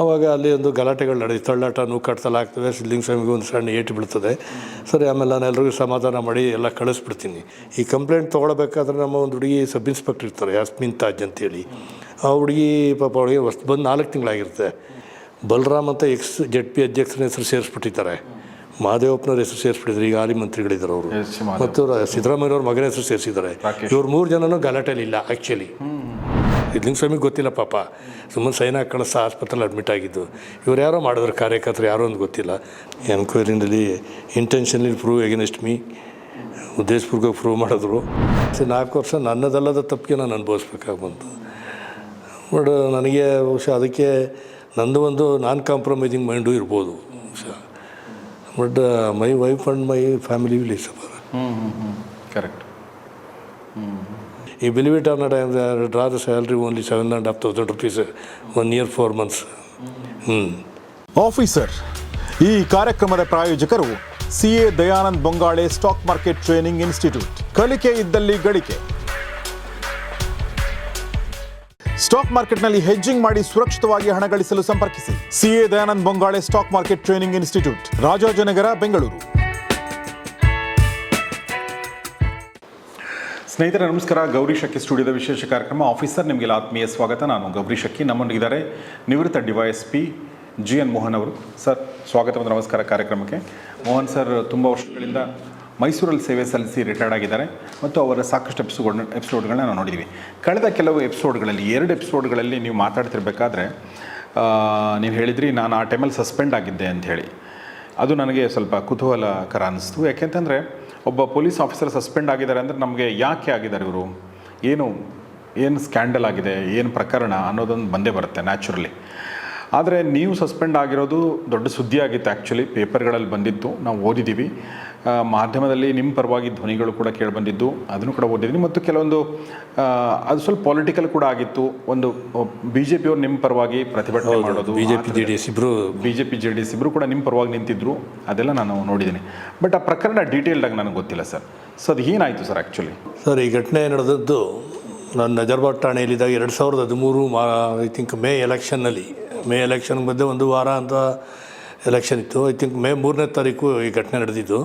ಆವಾಗ ಅಲ್ಲಿ ಒಂದು ಗಲಾಟೆಗಳು ನಡೆಯುತ್ತೆ ತಳ್ಳಾಟ ನೂಕಾಡ್ತಲ್ಲ ಆಗ್ತದೆ ಸಿದ್ಲಿಂಗ ಸ್ವಾಮಿಗೆ ಒಂದು ಸಣ್ಣ ಏಟು ಬೀಳ್ತದೆ. ಸರಿ ಆಮೇಲೆ ನಾನು ಎಲ್ರಿಗೂ ಸಮಾಧಾನ ಮಾಡಿ ಎಲ್ಲ ಕಳಿಸ್ಬಿಡ್ತೀನಿ. ಈ ಕಂಪ್ಲೇಂಟ್ ತೊಗೊಳ್ಬೇಕಾದ್ರೆ ನಮ್ಮ ಒಂದು ಹುಡುಗಿ ಸಬ್ ಇನ್ಸ್ಪೆಕ್ಟರ್ ಇರ್ತಾರೆ ಯಾಸ್ಮಿನ್ ತಾಜ್ ಅಂತೇಳಿ. ಆ ಹುಡುಗಿ ಪಾಪ ಅವಳಿಗೆ ಹೊಸ್ತು ಬಂದು ನಾಲ್ಕು ತಿಂಗಳಾಗಿರುತ್ತೆ. ಬಲರಾಮ್ ಅಂತ ಎಕ್ಸ್ ಜೆಡ್ ಪಿ ಅಧ್ಯಕ್ಷರ ಹೆಸರು ಸೇರಿಸ್ಬಿಟ್ಟಿದ್ದಾರೆ. ಮಹಾದೇವಪ್ಪನವ್ರ ಹೆಸರು ಸೇರಿಸ್ಬಿಟ್ಟಿದ್ರು ಈಗ ಹಾಲಿ ಮಂತ್ರಿಗಳಿದ್ದಾರೆ ಅವರು. ಮತ್ತು ಸಿದ್ದರಾಮಯ್ಯವ್ರ ಮಗನ ಹೆಸರು ಸೇರಿಸಿದ್ದಾರೆ. ಇವ್ರು ಮೂರು ಜನನೂ ಗಲಾಟೆಲಿಲ್ಲ ಆ್ಯಕ್ಚುಲಿ ಸಿದ್ಲಿಂಗ ಸ್ವಾಮಿಗೆ ಗೊತ್ತಿಲ್ಲ ಪಾಪ. ಸುಮ್ಮನೆ ಸೈನ್ ಹಾಕಿ ಕಳಿಸ ಆಸ್ಪತ್ರೆಲಿ ಅಡ್ಮಿಟ್ ಆಗಿದ್ದು. ಇವ್ರು ಯಾರೋ ಮಾಡಿದ್ರು ಕಾರ್ಯಕರ್ತರು ಯಾರೋ ಅಂತ ಗೊತ್ತಿಲ್ಲ. ಎನ್ಕ್ವೈರಿನಲ್ಲಿ ಇಂಟೆನ್ಷನ್ಲಿ ಪ್ರೂವ್ ಎಗೇನೆಸ್ಟ್ ಮೀ ಉದ್ದೇಶಪೂರ್ವಕ ಪ್ರೂವ್ ಮಾಡಿದ್ರು. ಸೊ ನಾಲ್ಕು ವರ್ಷ ನನ್ನದಲ್ಲದ ತಪ್ಪಿಗೆ ನಾನು ಅನುಭವಿಸ್ಬೇಕಾಗಿ ಬಂತು. ಬಟ್ ನನಗೆ ಬಹುಶಃ ಅದಕ್ಕೆ ನಂದು ಒಂದು ನಾನ್ ಕಾಂಪ್ರಮೈಸಿಂಗ್ ಮೈಂಡು ಇರ್ಬೋದು ಬಹುಶಃ. But my wife and my family will is hmm ಈ believe it or not I draw the salary only seven and half thousand rupees one year four months hmm officer ಈ ಕಾರ್ಯಕ್ರಮದ ಪ್ರಾಯೋಜಕರು C A Dayanand Bongale stock market training institute ಕಲಿಕೆ ಇದ್ದಲ್ಲಿ ಗಳಿಕೆ. Stock ಮಾರ್ಕೆಟ್ನಲ್ಲಿ hedging ಮಾಡಿ ಸುರಕ್ಷಿತವಾಗಿ ಹಣ ಗಳಿಸಲು ಸಂಪರ್ಕಿಸಿ. C A Dayanand Bongale stock market training institute Rajajinagar Bengaluru ಸ್ನೇಹಿತರೆ, ನಮಸ್ಕಾರ. ಗೌರಿ ಶಕ್ಕಿ ಸ್ಟುಡಿಯೋದ ವಿಶೇಷ ಕಾರ್ಯಕ್ರಮ. ಆಫೀಸರ್ ನಿಮಗೆಲ್ಲ ಆತ್ಮೀಯ ಸ್ವಾಗತ. ನಾನು ಗೌರಿ ಶಕ್ಕಿ ನಮ್ಮೊಂದಿಗಿದ್ದಾರೆ ನಿವೃತ್ತ ಡಿವೈಎಸ್ಪಿ ಜಿ ಎನ್ ಮೋಹನ್ ಅವರು. ಸರ್ ಸ್ವಾಗತ ಮತ್ತು ನಮಸ್ಕಾರ ಕಾರ್ಯಕ್ರಮಕ್ಕೆ. ಮೋಹನ್ ಸರ್, ತುಂಬ ವರ್ಷಗಳಿಂದ ಮೈಸೂರಲ್ಲಿ ಸೇವೆ ಸಲ್ಲಿಸಿ ರಿಟೈರ್ಡ್ ಆಗಿದ್ದಾರೆ. ಮತ್ತು ಅವರ ಸಾಕಷ್ಟು ಎಪಿಸೋಡ್ ಎಪಿಸೋಡ್ಗಳನ್ನ ನಾವು ನೋಡಿದ್ದೀವಿ ಕಳೆದ ಕೆಲವು ಎಪಿಸೋಡ್ಗಳಲ್ಲಿ ಎರಡು ಎಪಿಸೋಡ್ಗಳಲ್ಲಿ ನೀವು ಮಾತಾಡ್ತಿರ್ಬೇಕಾದ್ರೆ ನೀವು ಹೇಳಿದ್ರಿ, ನಾನು ಆ ಟೈಮಲ್ಲಿ ಸಸ್ಪೆಂಡ್ ಆಗಿದ್ದೆ ಅಂತ ಹೇಳಿ. ಅದು ನನಗೆ ಸ್ವಲ್ಪ ಕುತೂಹಲಕರ ಅನ್ನಿಸ್ತು ಯಾಕೆಂತಂದರೆ ಒಬ್ಬ ಪೊಲೀಸ್ ಆಫೀಸರ್ ಸಸ್ಪೆಂಡ್ ಆಗಿದ್ದಾರೆ ಅಂದರೆ ನಮಗೆ ಯಾಕೆ ಆಗಿದ್ದಾರೆ ಇವರು ಏನು ಏನು ಸ್ಕ್ಯಾಂಡಲ್ ಆಗಿದೆ, ಏನು ಪ್ರಕರಣ ಅನ್ನೋದೊಂದು ಬಂದೇ ಬರುತ್ತೆ ನ್ಯಾಚುರಲಿ. ಆದರೆ ನೀವು ಸಸ್ಪೆಂಡ್ ಆಗಿರೋದು ದೊಡ್ಡ ಸುದ್ದಿ ಆಗಿತ್ತು ಆ್ಯಕ್ಚುಲಿ ಪೇಪರ್ಗಳಲ್ಲಿ ಬಂದಿತ್ತು, ನಾವು ಓದಿದ್ದೀವಿ. ಮಾಧ್ಯಮದಲ್ಲಿ ನಿಮ್ಮ ಪರವಾಗಿ ಧ್ವನಿಗಳು ಕೂಡ ಕೇಳಿಬಂದಿದ್ದು ಅದನ್ನು ಕೂಡ ಓದಿದ್ದೀನಿ. ಮತ್ತು ಕೆಲವೊಂದು ಅದು ಸ್ವಲ್ಪ ಪೊಲಿಟಿಕಲ್ ಕೂಡ ಆಗಿತ್ತು. ಒಂದು ಬಿ ಜೆ ಪಿಯವರು ನಿಮ್ಮ ಪರವಾಗಿ ಪ್ರತಿಭಟನೆ ಮಾಡೋದು B J P J D S ಇಬ್ಬರು B J P J D S ಇಬ್ಬರು ಕೂಡ ನಿಮ್ಮ ಪರವಾಗಿ ನಿಂತಿದ್ರು. ಅದೆಲ್ಲ ನಾನು ನೋಡಿದ್ದೀನಿ. ಬಟ್ ಆ ಪ್ರಕರಣ ಡೀಟೇಲ್ಡಾಗಿ ನನಗೆ ಗೊತ್ತಿಲ್ಲ ಸರ್. ಸೊ ಅದು ಏನಾಯಿತು ಸರ್ ಆ್ಯಕ್ಚುಲಿ ಸರ್ ಈ ಘಟನೆ ನಡೆದದ್ದು ನಾನು ನಜರ್ಬಾದ್ ಠಾಣೆಯಲ್ಲಿದ್ದಾಗ ಎರಡು ಸಾವಿರದ ಹದಿಮೂರು ಮಾ ಐ ಥಿಂಕ್ ಮೇ ಎಲೆಕ್ಷನ್ನಲ್ಲಿ ಮೇ ಎಲೆಕ್ಷನ್ ಮಧ್ಯೆ ಒಂದು ವಾರ ಅಂತ ಎಲೆಕ್ಷನ್ ಇತ್ತು. ಐ ಥಿಂಕ್ ಮೇ ಮೂರನೇ ತಾರೀಕು ಈ ಘಟನೆ ನಡೆದಿದ್ದು.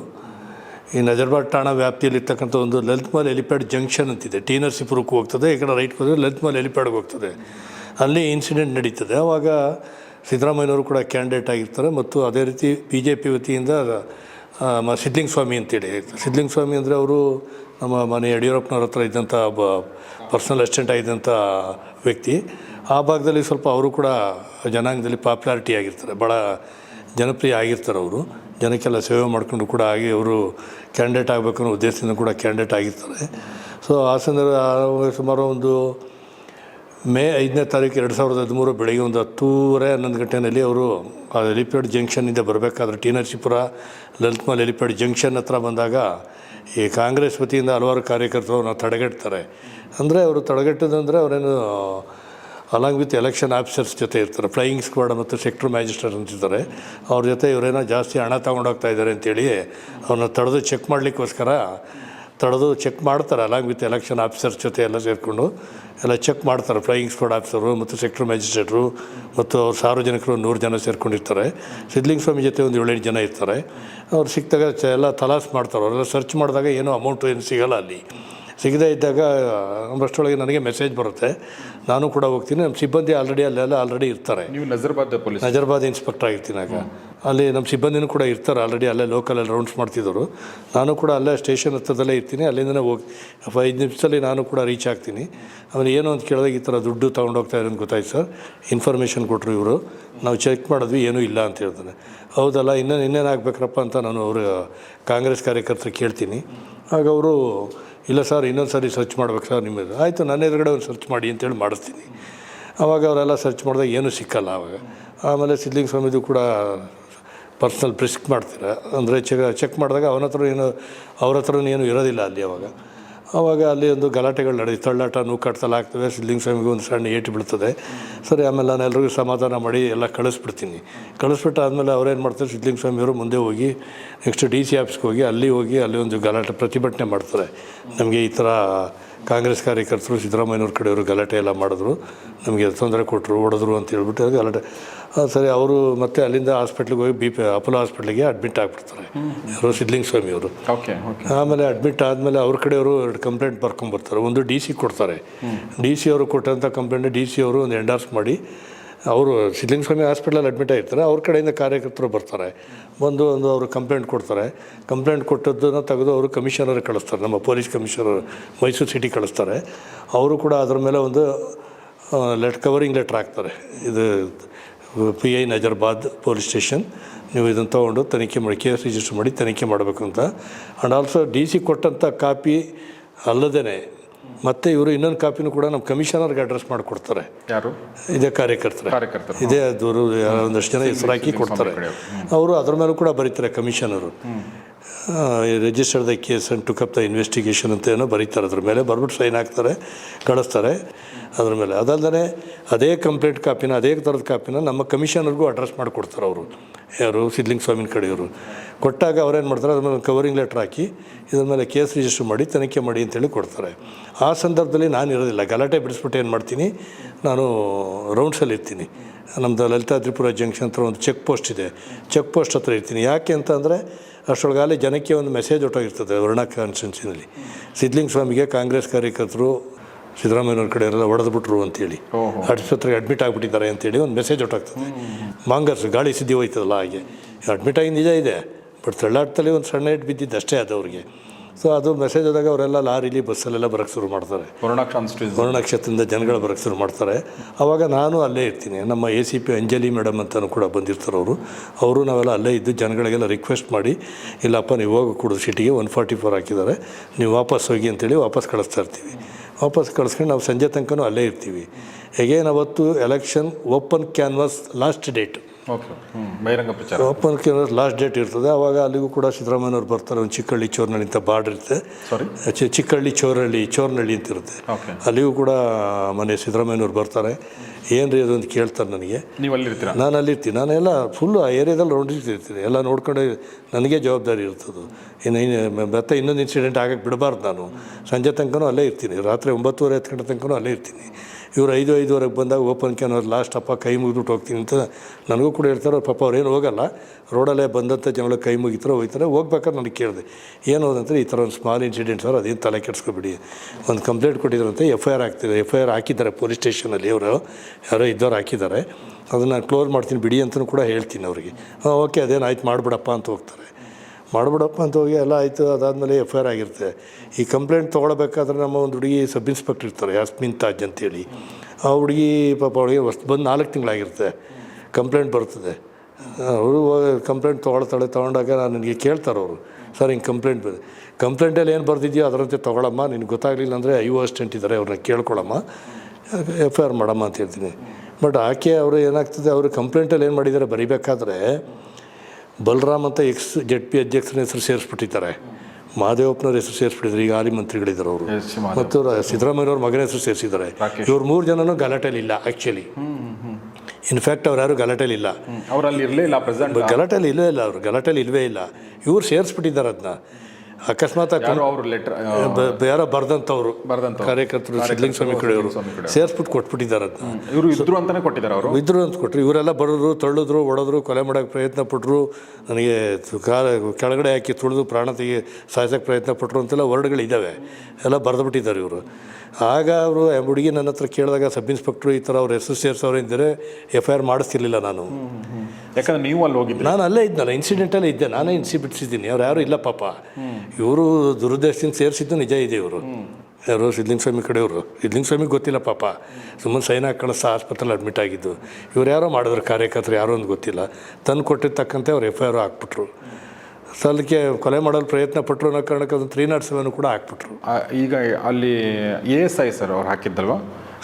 ಈ ನಜರ್ಬಾದ್ ಠಾಣಾ ವ್ಯಾಪ್ತಿಯಲ್ಲಿರ್ತಕ್ಕಂಥ ಒಂದು ಲಲಿತ್ ಮಾಲ್ ಎಲಿಪ್ಯಾಡ್ ಜಂಕ್ಷನ್ ಅಂತಿದೆ. ಟಿ ನರಸೀಪುರಕ್ಕೆ ಹೋಗ್ತದೆ, ಈ ಕಡೆ ರೈಟ್ ಹೋದರೆ ಲಲಿತ್ ಮಾಲ್ ಎಲಿಪ್ಯಾಡ್ಗೆ ಹೋಗ್ತದೆ. ಅಲ್ಲಿ ಇನ್ಸಿಡೆಂಟ್ ನಡೀತದೆ. ಆವಾಗ ಸಿದ್ದರಾಮಯ್ಯನವರು ಕೂಡ ಕ್ಯಾಂಡಿಡೇಟ್ ಆಗಿರ್ತಾರೆ ಮತ್ತು ಅದೇ ರೀತಿ ಬಿ ಜೆ ಪಿ ವತಿಯಿಂದ ಸಿದ್ಲಿಂಗ ಸ್ವಾಮಿ ಅಂತೇಳಿ ಸಿದ್ಲಿಂಗ ಸ್ವಾಮಿ ಅಂದರೆ ಅವರು ನಮ್ಮ ಮನೆ ಯಡಿಯೂರಪ್ಪನವ್ರ ಹತ್ರ ಇದ್ದಂಥ ಒಬ್ಬ ಪರ್ಸನಲ್ ಅಸಿಸ್ಟೆಂಟ್ ಆಗಿದ್ದಂಥ ವ್ಯಕ್ತಿ. ಆ ಭಾಗದಲ್ಲಿ ಸ್ವಲ್ಪ ಅವರು ಕೂಡ ಜನಾಂಗದಲ್ಲಿ ಪಾಪ್ಯುಲಾರಿಟಿ ಆಗಿರ್ತಾರೆ. ಭಾಳ ಜನಪ್ರಿಯ ಆಗಿರ್ತಾರೆ ಅವರು. ಜನಕ್ಕೆಲ್ಲ ಸೇವೆ ಮಾಡಿಕೊಂಡು ಕೂಡ ಆಗಿ ಅವರು ಕ್ಯಾಂಡಿಡೇಟ್ ಆಗಬೇಕು ಅನ್ನೋ ಉದ್ದೇಶದಿಂದ ಕೂಡ ಕ್ಯಾಂಡಿಡೇಟ್ ಆಗಿರ್ತಾರೆ. ಸೊ ಆ ಸಂದರ್ಭ ಸುಮಾರು ಒಂದು ಮೇ ಐದನೇ ತಾರೀಕು ಎರಡು ಸಾವಿರದ ಹದಿಮೂರು ಬೆಳಗ್ಗೆ ಒಂದು ಹತ್ತೂವರೆ, ಹನ್ನೊಂದು ಗಂಟೆಯಲ್ಲಿ ಅವರು ಆ ಎಲಿಪ್ಯಾಡ್ ಜಂಕ್ಷನ್ನಿಂದ ಬರಬೇಕಾದ್ರೆ T Narasipura Lalit mall helipad junction ಹತ್ರ ಬಂದಾಗ ಈ ಕಾಂಗ್ರೆಸ್ ವತಿಯಿಂದ ಹಲವಾರು ಕಾರ್ಯಕರ್ತರು ಅವ್ರನ್ನ ತಡೆಗಟ್ತಾರೆ. ಅಂದರೆ ಅವರು ತಡೆಗಟ್ಟಿದಂದ್ರೆ ಅವರೇನು ಅಲಾಂಗ್ ವಿತ್ ಎಲೆಕ್ಷನ್ ಆಫೀಸರ್ಸ್ ಜೊತೆ ಇರ್ತಾರೆ. ಫ್ಲೈಯಿಂಗ್ ಸ್ಕ್ವಾಡ್ ಮತ್ತು ಸೆಕ್ಟರ್ ಮ್ಯಾಜಿಸ್ಟ್ರೇಟ್ ಅಂತಿದ್ದಾರೆ. ಅವ್ರ ಜೊತೆ ಇವರೇನೋ ಜಾಸ್ತಿ ಹಣ ತೊಗೊಂಡೋಗ್ತಾ ಇದ್ದಾರೆ ಅಂತೇಳಿ ಅವನ್ನ ತಡೆದು ಚೆಕ್ ಮಾಡಲಿಕ್ಕೋಸ್ಕರ ತಡೆದು ಚೆಕ್ ಮಾಡ್ತಾರೆ ಅಲಾಂಗ್ ವಿತ್ ಎಲೆಕ್ಷನ್ ಆಫೀಸರ್ಸ್ ಜೊತೆ ಎಲ್ಲ ಸೇರಿಕೊಂಡು. ಎಲ್ಲ ಚೆಕ್ ಮಾಡ್ತಾರೆ ಫ್ಲೈಯಿಂಗ್ ಸ್ಕ್ವಾಡ್ ಆಫೀಸರು ಮತ್ತು ಸೆಕ್ಟರ್ ಮ್ಯಾಜಿಸ್ಟ್ರೇಟ್ರು ಮತ್ತು ಅವ್ರು ಸಾರ್ವಜನಿಕರು ನೂರು ಜನ ಸೇರ್ಕೊಂಡಿರ್ತಾರೆ. ಸಿದ್ಲಿಂಗ ಸ್ವಾಮಿ ಜೊತೆ ಒಂದು ಏಳೆಂಟು ಜನ ಇರ್ತಾರೆ. ಅವ್ರು ಸಿಕ್ಕಿದಾಗ ಎಲ್ಲ ತಲಾಸ್ ಮಾಡ್ತಾರೆ. ಅವರೆಲ್ಲ ಸರ್ಚ್ ಮಾಡಿದಾಗ ಏನೂ ಅಮೌಂಟು ಏನು ಸಿಗೋಲ್ಲ ಅಲ್ಲಿ. ಸಿಗದೇ ಇದ್ದಾಗ ಅಷ್ಟೊಳಗೆ ನನಗೆ ಮೆಸೇಜ್ ಬರುತ್ತೆ. ನಾನು ಕೂಡ ಹೋಗ್ತೀನಿ. ನಮ್ಮ ಸಿಬ್ಬಂದಿ ಆಲ್ರೆಡಿ ಅಲ್ಲೆಲ್ಲ ಆಲ್ರೆಡಿ ಇರ್ತಾರೆ. ನೀವು ನಜರ್ಬಾದ್ ಪೊಲೀಸ್ ನಜರ್ಬಾದ್ ಇನ್ಸ್ಪೆಕ್ಟರ್ ಆಗಿರ್ತೀನಿ ಆಗ. ಅಲ್ಲಿ ನಮ್ಮ ಸಿಬ್ಬಂದಿನೂ ಕೂಡ ಇರ್ತಾರೆ ಆಲ್ರೆಡಿ ಅಲ್ಲೇ ಲೋಕಲಲ್ಲಿ ರೌಂಡ್ಸ್ ಮಾಡ್ತಿದ್ದವರು ನಾನು ಕೂಡ ಅಲ್ಲೇ ಸ್ಟೇಷನ್ ಹತ್ರದಲ್ಲೇ ಇರ್ತೀನಿ. ಅಲ್ಲಿಂದನೇ ಹೋಗಿ ಐದು ನಿಮಿಷದಲ್ಲಿ ನಾನು ಕೂಡ ರೀಚ್ ಆಗ್ತೀನಿ. ಆಮೇಲೆ ಏನೋ ಅಂತ ಕೇಳಿದಾಗ ಈ ಥರ ದುಡ್ಡು ತೊಗೊಂಡೋಗ್ತಾ ಇರೋದು ಅಂತ ಗೊತ್ತಾಯ್ತು ಸರ್. ಇನ್ಫಾರ್ಮೇಷನ್ ಕೊಟ್ಟರು ಇವರು. ನಾವು ಚೆಕ್ ಮಾಡಿದ್ವಿ ಏನೂ ಇಲ್ಲ ಅಂತ ಹೇಳ್ತಾನೆ. ಹೌದಲ್ಲ ಇನ್ನೇನು ಇನ್ನೇನು ಆಗಬೇಕ್ರಪ್ಪ ಅಂತ ನಾನು ಅವರು ಕಾಂಗ್ರೆಸ್ ಕಾರ್ಯಕರ್ತರು ಕೇಳ್ತೀನಿ. ಆಗ ಅವರು ಇಲ್ಲ ಸರ್, ಇನ್ನೊಂದು ಸಾರಿ ಸರ್ಚ್ ಮಾಡ್ಬೇಕು ಸರ್ ನಿಮ್ಮದು. ಆಯಿತು, ನನ್ನ ಎದುರುಗಡೆ ಒಂದು ಸರ್ಚ್ ಮಾಡಿ ಅಂತೇಳಿ ಮಾಡಿಸ್ತೀನಿ. ಆವಾಗ ಅವರೆಲ್ಲ ಸರ್ಚ್ ಮಾಡಿದಾಗ ಏನೂ ಸಿಕ್ಕಲ್ಲ ಆವಾಗ ಆಮೇಲೆ ಸಿದ್ಧಲಿಂಗ ಸ್ವಾಮಿದು ಕೂಡ ಪರ್ಸ್ನಲ್ ಪ್ರಿಸ್ಕ್ ಮಾಡ್ತೀರ. ಅಂದರೆ ಚೆಕ್ ಮಾಡಿದಾಗ ಅವನ ಹತ್ರ ಏನು ಅವ್ರ ಹತ್ರನೂ ಏನು ಇರೋದಿಲ್ಲ ಅಲ್ಲಿ ಅವಾಗ. ಆವಾಗ ಅಲ್ಲಿ ಒಂದು ಗಲಾಟೆಗಳು ನಡೆಯುತ್ತೆ ತಳ್ಳಾಟ ನೂಕಾಡ್ತಲ್ಲ ಆಗ್ತದೆ ಸಿದ್ಲಿಂಗ ಸ್ವಾಮಿಗೆ ಒಂದು ಸಣ್ಣ ಏಟು ಬೀಳ್ತದೆ. ಸರಿ, ಆಮೇಲೆ ನಾನು ಎಲ್ರಿಗೂ ಸಮಾಧಾನ ಮಾಡಿ ಎಲ್ಲ ಕಳಿಸ್ಬಿಡ್ತೀನಿ. ಕಳಿಸ್ಬಿಟ್ಟು ಆದಮೇಲೆ ಅವ್ರೇನು ಮಾಡ್ತಾರೆ ಸಿದ್ಲಿಂಗ ಸ್ವಾಮಿಯವರು ಮುಂದೆ ಹೋಗಿ ನೆಕ್ಸ್ಟ್ ಡಿ ಸಿ ಆಫೀಸ್ಗೆ ಹೋಗಿ, ಅಲ್ಲಿ ಹೋಗಿ ಅಲ್ಲಿ ಒಂದು ಗಲಾಟೆ ಪ್ರತಿಭಟನೆ ಮಾಡ್ತಾರೆ. ನಮಗೆ ಈ ಥರ ಕಾಂಗ್ರೆಸ್ ಕಾರ್ಯಕರ್ತರು ಸಿದ್ದರಾಮಯ್ಯವ್ರ ಕಡೆಯವರು ಗಲಾಟೆ ಎಲ್ಲ ಮಾಡಿದ್ರು. ನಮಗೆ ತೊಂದರೆ ಕೊಟ್ಟರು ಹೊಡೆದ್ರು ಅಂತ ಹೇಳ್ಬಿಟ್ಟು ಗಲಾಟೆ. ಸರಿ ಅವರು ಮತ್ತೆ ಅಲ್ಲಿಂದ ಹಾಸ್ಪಿಟ್ಲಿಗೆ ಹೋಗಿ ಬಿ ಪಿ ಅಪೋಲೋ ಹಾಸ್ಪಿಟ್ಲಿಗೆ ಅಡ್ಮಿಟ್ ಆಗಿಬಿಡ್ತಾರೆ. ಯಾರು ಸಿದ್ಲಿಂಗ ಸ್ವಾಮಿ ಅವರು. Okay okay. ಆಮೇಲೆ ಅಡ್ಮಿಟ್ ಆದಮೇಲೆ ಅವ್ರ ಕಡೆಯವರು ಎರಡು ಕಂಪ್ಲೇಂಟ್ ಬರ್ಕೊಂಬರ್ತಾರೆ. ಒಂದು ಡಿ ಸಿ ಕೊಡ್ತಾರೆ. ಡಿ ಸಿ ಅವರು ಕೊಟ್ಟಂಥ ಕಂಪ್ಲೇಂಟ್ ಡಿ ಸಿ ಅವರು ಒಂದು ಎಂಡಾರ್ಸ್ ಮಾಡಿ ಅವರು ಸಿದ್ಲಿಂಗಸ್ವಾಮಿ ಹಾಸ್ಪಿಟ್ಲಲ್ಲಿ ಅಡ್ಮಿಟ್ ಆಗಿರ್ತಾರೆ. ಅವ್ರ ಕಡೆಯಿಂದ ಕಾರ್ಯಕರ್ತರು ಬರ್ತಾರೆ. ಬಂದು ಒಂದು ಅವರು ಕಂಪ್ಲೇಂಟ್ ಕೊಡ್ತಾರೆ. ಕಂಪ್ಲೇಂಟ್ ಕೊಟ್ಟದ್ದನ್ನು ತೆಗೆದು ಅವರು ಕಮಿಷನರ್ ಕಳಿಸ್ತಾರೆ. ನಮ್ಮ ಪೊಲೀಸ್ ಕಮಿಷನರ್ ಮೈಸೂರು ಸಿಟಿ ಕಳಿಸ್ತಾರೆ. ಅವರು ಕೂಡ ಅದರ ಮೇಲೆ ಒಂದು ಲೆಟ್ ಕವರಿಂಗ್ ಲೆಟ್ರ್ ಹಾಕ್ತಾರೆ. ಇದು P I Nazarbad police station ನೀವು ಇದನ್ನು ತೊಗೊಂಡು ತನಿಖೆ ಮಾಡಿ ಕೇಸ್ ರಿಜಿಸ್ಟರ್ ಮಾಡಿ ತನಿಖೆ ಮಾಡಬೇಕು ಅಂತ. ಆ್ಯಂಡ್ ಆಲ್ಸೋ ಡಿ ಸಿ ಕೊಟ್ಟಂಥ ಕಾಪಿ ಅಲ್ಲದೇ ಮತ್ತು ಇವರು ಇನ್ನೊಂದು ಕಾಪಿನೂ ಕೂಡ ನಮ್ಮ ಕಮಿಷನರ್ಗೆ ಅಡ್ರೆಸ್ ಮಾಡಿಕೊಡ್ತಾರೆ. ಯಾರು? ಇದೇ ಕಾರ್ಯಕರ್ತರ. ಕಾರ್ಯಕರ್ತರು. ಇದೇ ದೂರು ಒಂದಷ್ಟು ಜನ ಹೆಸರಾಕಿ ಹಾಕಿ ಕೊಡ್ತಾರೆ. ಅವರು ಅದ್ರ ಮೇಲೂ ಕೂಡ ಬರೀತಾರೆ commissioner. Register the case and took up the investigation ಅಂತ ಏನೋ ಬರೀತಾರೆ. ಅದ್ರ ಮೇಲೆ ಬರ್ಬಿಟ್ಟು ಸೈನ್ ಹಾಕ್ತಾರೆ, ಕಳಿಸ್ತಾರೆ. ಅದ್ರ ಮೇಲೆ ಅದಲ್ಲದೆ ಅದೇ ಕಂಪ್ಲೇಂಟ್ ಕಾಪಿನ ಅದೇ ಥರದ ಕಾಪಿನ ನಮ್ಮ ಕಮಿಷನರ್ಗೂ ಅಡ್ರೆಸ್ ಮಾಡಿಕೊಡ್ತಾರೆ ಅವರು. ಯಾರು? ಸಿದ್ಲಿಂಗ್ ಸ್ವಾಮಿನ ಕಡೆಯವರು. ಕೊಟ್ಟಾಗ ಅವ್ರೇನು ಮಾಡ್ತಾರೆ? ಅದ್ರ ಮೇಲೆ ಕವರಿಂಗ್ ಲೆಟ್ರ್ ಹಾಕಿ ಇದ್ರ ಮೇಲೆ ಕೇಸ್ ರಿಜಿಸ್ಟರ್ ಮಾಡಿ, ತನಿಖೆ ಮಾಡಿ ಅಂತೇಳಿ ಕೊಡ್ತಾರೆ. ಆ ಸಂದರ್ಭದಲ್ಲಿ ನಾನು ಇರೋದಿಲ್ಲ. ಗಲಾಟೆ ಬಿಡಿಸ್ಬಿಟ್ಟು ಏನು ಮಾಡ್ತೀನಿ? ನಾನು ರೌಂಡ್ಸಲ್ಲಿ ಇರ್ತೀನಿ. ನಮ್ಮದು ಲಲಿತಾ ತ್ರಿಪುರ ಜಂಕ್ಷನ್ ಹತ್ರ ಒಂದು ಚೆಕ್ ಪೋಸ್ಟ್ ಇದೆ. ಚೆಕ್ ಪೋಸ್ಟ್ ಹತ್ರ ಇರ್ತೀನಿ. ಯಾಕೆ ಅಂತ ಅಂದರೆ ಅಷ್ಟರೊಳಗಾಲಿ ಜನಕ್ಕೆ ಒಂದು ಮೆಸೇಜ್ ಹೊಟ್ಟೋಗಿರ್ತದೆ ವರ್ಣ ಕಾನ್ಸ್ಟೆನ್ಸಿನಲ್ಲಿ. ಸಿದ್ಧಲಿಂಗ ಸ್ವಾಮಿಗೆ ಕಾಂಗ್ರೆಸ್ ಕಾರ್ಯಕರ್ತರು ಸಿದ್ದರಾಮಯ್ಯವ್ರ ಕಡೆ ಎಲ್ಲ ಹೊಡೆದ್ಬಿಟ್ರು ಅಂತೇಳಿ. ಆಸ್ಪತ್ರೆಗೆ ಅಡ್ಮಿಟ್ ಆಗಿಬಿಟ್ಟಿದ್ದಾರೆ ಅಂತೇಳಿ ಒಂದು ಮೆಸೇಜ್ ಹೊಟ್ಟೋಗ್ತದೆ ಮಾಂಗರ್ಸ್ ಗಾಳಿ ಸಿದ್ಧಿ ಹೋಯ್ತದಲ್ಲ ಹಾಗೆ. ಅಡ್ಮಿಟ್ ಆಗಿ ನಿಜ ಇದೆ ಬಟ್ ತಳ್ಳಾಟದಲ್ಲಿ ಒಂದು ಸಣ್ಣ ಇಟ್ಟು ಬಿದ್ದಿದ್ದು ಅಷ್ಟೇ ಅದು ಅವ್ರಿಗೆ. ಸೊ ಅದು ಮೆಸೇಜ್ ಆದಾಗ ಅವರೆಲ್ಲ ಲಾರಿಲಿ ಬಸ್ಸಲ್ಲೆಲ್ಲ ಬರೋಕ್ಕೆ ಶುರು ಮಾಡ್ತಾರೆ. ವರ್ಣಕ್ಷೇತ್ರದಿಂದ ಜನಗಳು ಬರೋಕ್ಕೆ ಶುರು ಮಾಡ್ತಾರೆ. ಆವಾಗ ನಾನು ಅಲ್ಲೇ ಇರ್ತೀನಿ. ನಮ್ಮ A C P Anjali madam ಅಂತಲೂ ಕೂಡ ಬಂದಿರ್ತಾರೆ ಅವರು. ಅವರು ನಾವೆಲ್ಲ ಅಲ್ಲೇ ಇದ್ದು ಜನಗಳಿಗೆಲ್ಲ ರಿಕ್ವೆಸ್ಟ್ ಮಾಡಿ ಇಲ್ಲಪ್ಪ ನೀವು ಹೋಗಿ ಕೂಡ ಸಿಟಿಗೆ ಒನ್ ಫಾರ್ಟಿ ಫೋರ್ ಹಾಕಿದ್ದಾರೆ. ನೀವು ವಾಪಸ್ ಹೋಗಿ ಅಂತೇಳಿ ವಾಪಸ್ ಕಳಿಸ್ತಾ ಇರ್ತೀವಿ. ವಾಪಸ್ ಕಳಿಸ್ಕೊಂಡು ನಾವು ಸಂಜೆ ತನಕನೂ ಅಲ್ಲೇ ಇರ್ತೀವಿ. ಹೇಗೇನು ಅವತ್ತು election open canvas last date okay ಬಹಿರಂಗ ಪ್ರಚಾರ. ಓಪನ್ ಲಾಸ್ಟ್ ಡೇಟ್ ಇರ್ತದೆ. ಆವಾಗ ಅಲ್ಲಿಗೂ ಕೂಡ ಸಿದ್ದರಾಮಯ್ಯವ್ರು ಬರ್ತಾರೆ. ಒಂದು ಚಿಕ್ಕಳ್ಳಿ ಚೋರ್ನಳ್ಳಿ ಅಂತ ಬಾರ್ಡ್ರ್ ಇರುತ್ತೆ. ಸಾರಿ ಚಿಕ್ಕಳ್ಳಿ ಚೋರಹಳ್ಳಿ ಚೋರ್ನಳ್ಳಿ ಅಂತ ಇರುತ್ತೆ. ಓಕೆ ಅಲ್ಲಿಯೂ ಕೂಡ ಮನೆ ಸಿದ್ದರಾಮಯ್ಯವ್ರು ಬರ್ತಾರೆ. ಏನು ರೀ ಅದು ಅಂತ ಕೇಳ್ತಾರೆ ನನಗೆ. ನೀವು ಅಲ್ಲಿರ್ತೀರ? ನಾನು ಅಲ್ಲಿರ್ತೀನಿ. ನಾನೆಲ್ಲ ಫುಲ್ಲು ಆ ಏರಿಯಾದಲ್ಲಿ ರೌಂಡ್ ಇರ್ತೀನಿ. ಎಲ್ಲ ನೋಡ್ಕೊಂಡು ನನಗೆ ಜವಾಬ್ದಾರಿ ಇರ್ತದೆ. ಇನ್ನು ಇನ್ನು ಮತ್ತೆ ಇನ್ನೊಂದು ಇನ್ಸಿಡೆಂಟ್ ಆಗಕ್ಕೆ ಬಿಡಬಾರ್ದು ನಾನು. ಸಂಜೆ ತನಕನೂ ಅಲ್ಲೇ ಇರ್ತೀನಿ. ರಾತ್ರಿ ಒಂಬತ್ತುವರೆ ಹತ್ತು ಗಂಟೆ ತನಕನೂ ಅಲ್ಲೇ ಇರ್ತೀನಿ. ಇವರು ಐದು ಐದುವರೆಗೆ ಬಂದಾಗ ಓಪನ್ ಕ್ಯಾನ್ ಲಾಸ್ಟ್ ಅಪ್ಪ ಕೈ ಮುಗಿದ್ಬಿಟ್ಟು ಹೋಗ್ತೀನಿ ಅಂತ ನನಗೂ ಕೂಡ ಹೇಳ್ತಾರೆ ಪಾಪ ಅವ್ರೇನು ಹೋಗಲ್ಲ, ರೋಡಲ್ಲೇ ಬಂದಂಥ ಜನಗಳು ಕೈ ಮುಗಿತಾರೆ, ಹೋಗ್ತಾರೆ, ಹೋಗ್ಬೇಕಾದ್ರೆ ನನಗೆ ಕೇಳಿದೆ, ಏನು ಹೋದಂದ್ರೆ ಈ ಥರ ಒಂದು ಸ್ಮಾಲ್ ಇನ್ಸಿಡೆಂಟ್ ಸರ್, ಅದೇನು ತಲೆ ಕೆಡಿಸ್ಕೊಬಿಡಿ, ಒಂದು ಕಂಪ್ಲೇಂಟ್ ಕೊಟ್ಟಿದ್ರಂತೆ ಎಫ್ ಐ ಆರ್ ಆಗ್ತಿದೆ ಎಫ್ ಐ ಆರ್ ಹಾಕಿದ್ದಾರೆ ಪೊಲೀಸ್ ಸ್ಟೇಷನಲ್ಲಿ ಇವರು, ಯಾರೋ ಇದ್ದವ್ರು ಹಾಕಿದ್ದಾರೆ, ಅದನ್ನು ನಾನು ಕ್ಲೋಸ್ ಮಾಡ್ತೀನಿ ಬಿಡಿ ಅಂತಲೂ ಕೂಡ ಹೇಳ್ತೀನಿ ಅವರಿಗೆ ಓಕೆ ಅದೇನು ಆಯ್ತು, ಮಾಡಿಬಿಡಪ್ಪ ಅಂತ ಹೋಗ್ತಾರೆ. ಮಾಡಿಬಿಡಪ್ಪ ಅಂತ ಹೋಗಿ ಎಲ್ಲ ಆಯಿತು, ಅದಾದಮೇಲೆ ಎಫ್ ಐ ಆರ್ ಆಗಿರುತ್ತೆ. ಈ ಕಂಪ್ಲೇಂಟ್ ತೊಗೊಳ್ಬೇಕಾದ್ರೆ ನಮ್ಮ ಒಂದು ಹುಡುಗಿ ಸಬ್ ಇನ್ಸ್ಪೆಕ್ಟರ್ ಇರ್ತಾರೆ, ಯಾಸ್ಮಿನ್ ತಾಜ್ ಅಂತೇಳಿ. ಆ ಹುಡುಗಿ ಪಾಪ ಅವಳಿಗೆ ಹೊಸ್ತು ಬಂದು ನಾಲ್ಕು ತಿಂಗಳಾಗಿರುತ್ತೆ. ಕಂಪ್ಲೇಂಟ್ ಬರ್ತದೆ. ಅವರು ಕಂಪ್ಲೇಂಟ್ ತೊಗೊಳ್ತಾಳೆ, ತೊಗೊಂಡಾಗ ನಾನು ನನಗೆ ಕೇಳ್ತಾರೆ ಅವರು. ಸರ್, ಹಿಂಗೆ ಕಂಪ್ಲೇಂಟ್ ಬಂದು ಕಂಪ್ಲೇಂಟಲ್ಲಿ ಏನು ಬರ್ದಿದೆಯೋ ಅದರಂತೆ ತೊಗೊಳಮ್ಮ, ನಿನಗೆ ಗೊತ್ತಾಗಲಿಲ್ಲ ಅಂದರೆ ಐ ಅಸ್ಟೆಂಟ್ ಇದ್ದಾರೆ ಅವ್ರನ್ನ ಕೇಳ್ಕೊಳಮ್ಮ. ಎಫ್ ಐ ಆರ್ ಮಾಡಮ್ಮ ಅಂತ ಹೇಳ್ತೀನಿ. ಬಟ್ ಆಕೆ ಅವರು ಏನಾಗ್ತದೆ, ಅವರು ಕಂಪ್ಲೇಂಟಲ್ಲಿ ಏನು ಮಾಡಿದ್ದಾರೆ ಬರಿಬೇಕಾದ್ರೆ ಬಲರಾಮ್ ಅಂತ ಎಕ್ಸ್ ಜೆಡ್ ಪಿ ಅಧ್ಯಕ್ಷರ ಹೆಸರು ಸೇರಿಸ್ಬಿಟ್ಟಿದ್ದಾರೆ. ಮಹಾದೇವಪ್ಪನವ್ರ ಹೆಸರು ಸೇರಿಸ್ಬಿಟ್ಟಿದ್ದಾರೆ. ಈಗ ಹಾಲಿ ಮಂತ್ರಿಗಳಿದ್ದಾರೆ ಅವರು. ಮತ್ತು ಸಿದ್ದರಾಮಯ್ಯವ್ರ ಮಗನ ಹೆಸರು ಸೇರಿಸಿದ್ದಾರೆ. ಇವ್ರು ಮೂರು ಜನನೂ ಗಲಾಟೆಲಿಲ್ಲ ಆ್ಯಕ್ಚುಲಿ ಇನ್ಫ್ಯಾಕ್ಟ್ ಅವ್ರು ಯಾರು ಗಲಾಟೆಲಿಲ್ಲ ಅವ್ರು ಅವರಲ್ಲಿ ಇರಲೇ ಇಲ್ಲ ಪ್ರೆಸೆಂಟ್ ಗಲಾಟೆಲಿ ಇಲ್ಲವೇ ಇಲ್ಲ ಅವರು. ಗಲಾಟೆಲಿ ಇಲ್ಲವೇ ಇಲ್ಲ. ಇವ್ರು ಸೇರಿಸ್ಬಿಟ್ಟಿದ್ದಾರೆ ಅದನ್ನ ಅಕಸ್ಮಾತ್ ಅವರು ಲೆಟರ್ ಯಾರೋ ಬರ್ದಂಥವ್ರು. ಕಾರ್ಯಕರ್ತರು ಸಿದ್ಲಿಂಗ ಸ್ವಾಮಿ ಕಡೆಯವರು ಸೇರ್ಸ್ಬಿಟ್ಟು ಕೊಟ್ಬಿಟ್ಟಿದ್ದಾರೆ ಅದನ್ನ ಇವರು ಇದ್ರು ಅಂತಾನೆ ಕೊಟ್ಟಿದ್ದಾರೆ ಅವರು. ಇದ್ರು ಅಂತ ಕೊಟ್ಟರು ಇವರೆಲ್ಲ ಬರೋರು ತಳ್ಳಿದ್ರು ಒಡೆದ್ರು ಕೊಲೆ ಮಾಡೋಕ್ಕೆ ಪ್ರಯತ್ನ ಪಟ್ಟರು ನನಗೆ ಕಾಲ ಕೆಳಗಡೆ ಹಾಕಿ ತುಳಿದು ಪ್ರಾಣ ತೆಗಿ ಸಾಯಿಸೋಕೆ ಪ್ರಯತ್ನ ಪಟ್ಟರು ಅಂತೆಲ್ಲ ವರ್ಡ್ಗಳಿದ್ದಾವೆ. ಎಲ್ಲ ಬರೆದುಬಿಟ್ಟಿದ್ದಾರೆ ಇವರು. ಆಗ ಅವರು ಹುಡುಗಿ ನನ್ನ ಹತ್ರ ಕೇಳಿದಾಗ ಸಬ್ ಇನ್ಸ್ಪೆಕ್ಟ್ರು ಈ ಥರ ಅವ್ರ ಹೆಸರು ಸೇರಿಸೋರು ಇದ್ದರೆ ಎಫ್ ಐ ಆರ್ ಮಾಡಿಸ್ತಿರ್ಲಿಲ್ಲ ನಾನು. ಯಾಕಂದ್ರೆ ನೀವು ಅಲ್ಲಿ ಹೋಗಿದ್ದೆ ನಾನು ಅಲ್ಲೇ ಇದ್ನಲ್ಲ ಇನ್ಸಿಡೆಂಟಲ್ಲೇ ಇದ್ದೆ. ನಾನೇ ಇನ್ಸಿ ಬಿಡಿಸಿದ್ದೀನಿ ಅವ್ರು ಯಾರು ಇಲ್ಲ ಪಾಪ. ಇವರು ದುರುದ್ದೇಶದಿಂದ ಸೇರಿಸಿದ್ದು ನಿಜ ಇದೆ ಇವರು. ಯಾರು ಸಿದ್ಲಿಂಗ ಸ್ವಾಮಿ ಕಡೆಯವರು ಸಿದ್ಲಿಂಗ ಸ್ವಾಮಿಗೆ ಗೊತ್ತಿಲ್ಲ ಪಾಪ. ಸುಮ್ಮನೆ ಸೈನ್ ಹಾಕಿ ಕಳಿಸ್ತಾ ಆಸ್ಪತ್ರೆಲಿ ಅಡ್ಮಿಟ್ ಆಗಿದ್ದು. ಇವ್ರು ಯಾರೋ ಮಾಡಿದ್ರು ಕಾರ್ಯಕರ್ತರು ಯಾರೋ ಒಂದು ಗೊತ್ತಿಲ್ಲ. ತಂದು ಕೊಟ್ಟಿರ್ತಕ್ಕಂಥ ಅವ್ರು ಎಫ್ ಐ ಆರ್ ಹಾಕ್ಬಿಟ್ರು. ಸಲಕ್ಕೆ ಕೊಲೆ ಮಾಡಲು ಪ್ರಯತ್ನ ಪಟ್ಟರು ಅನ್ನೋ ಕಾರಣಕ್ಕೆ ಅದನ್ನು ತ್ರೀ ನಾಟ್ ಸೆವೆನ್ ಕೂಡ ಹಾಕ್ಬಿಟ್ರು. ಈಗ ಅಲ್ಲಿ ಎ ಎಸ್ ಐ ಸರ್ ಅವ್ರು ಹಾಕಿದ್ದಲ್ವಾ?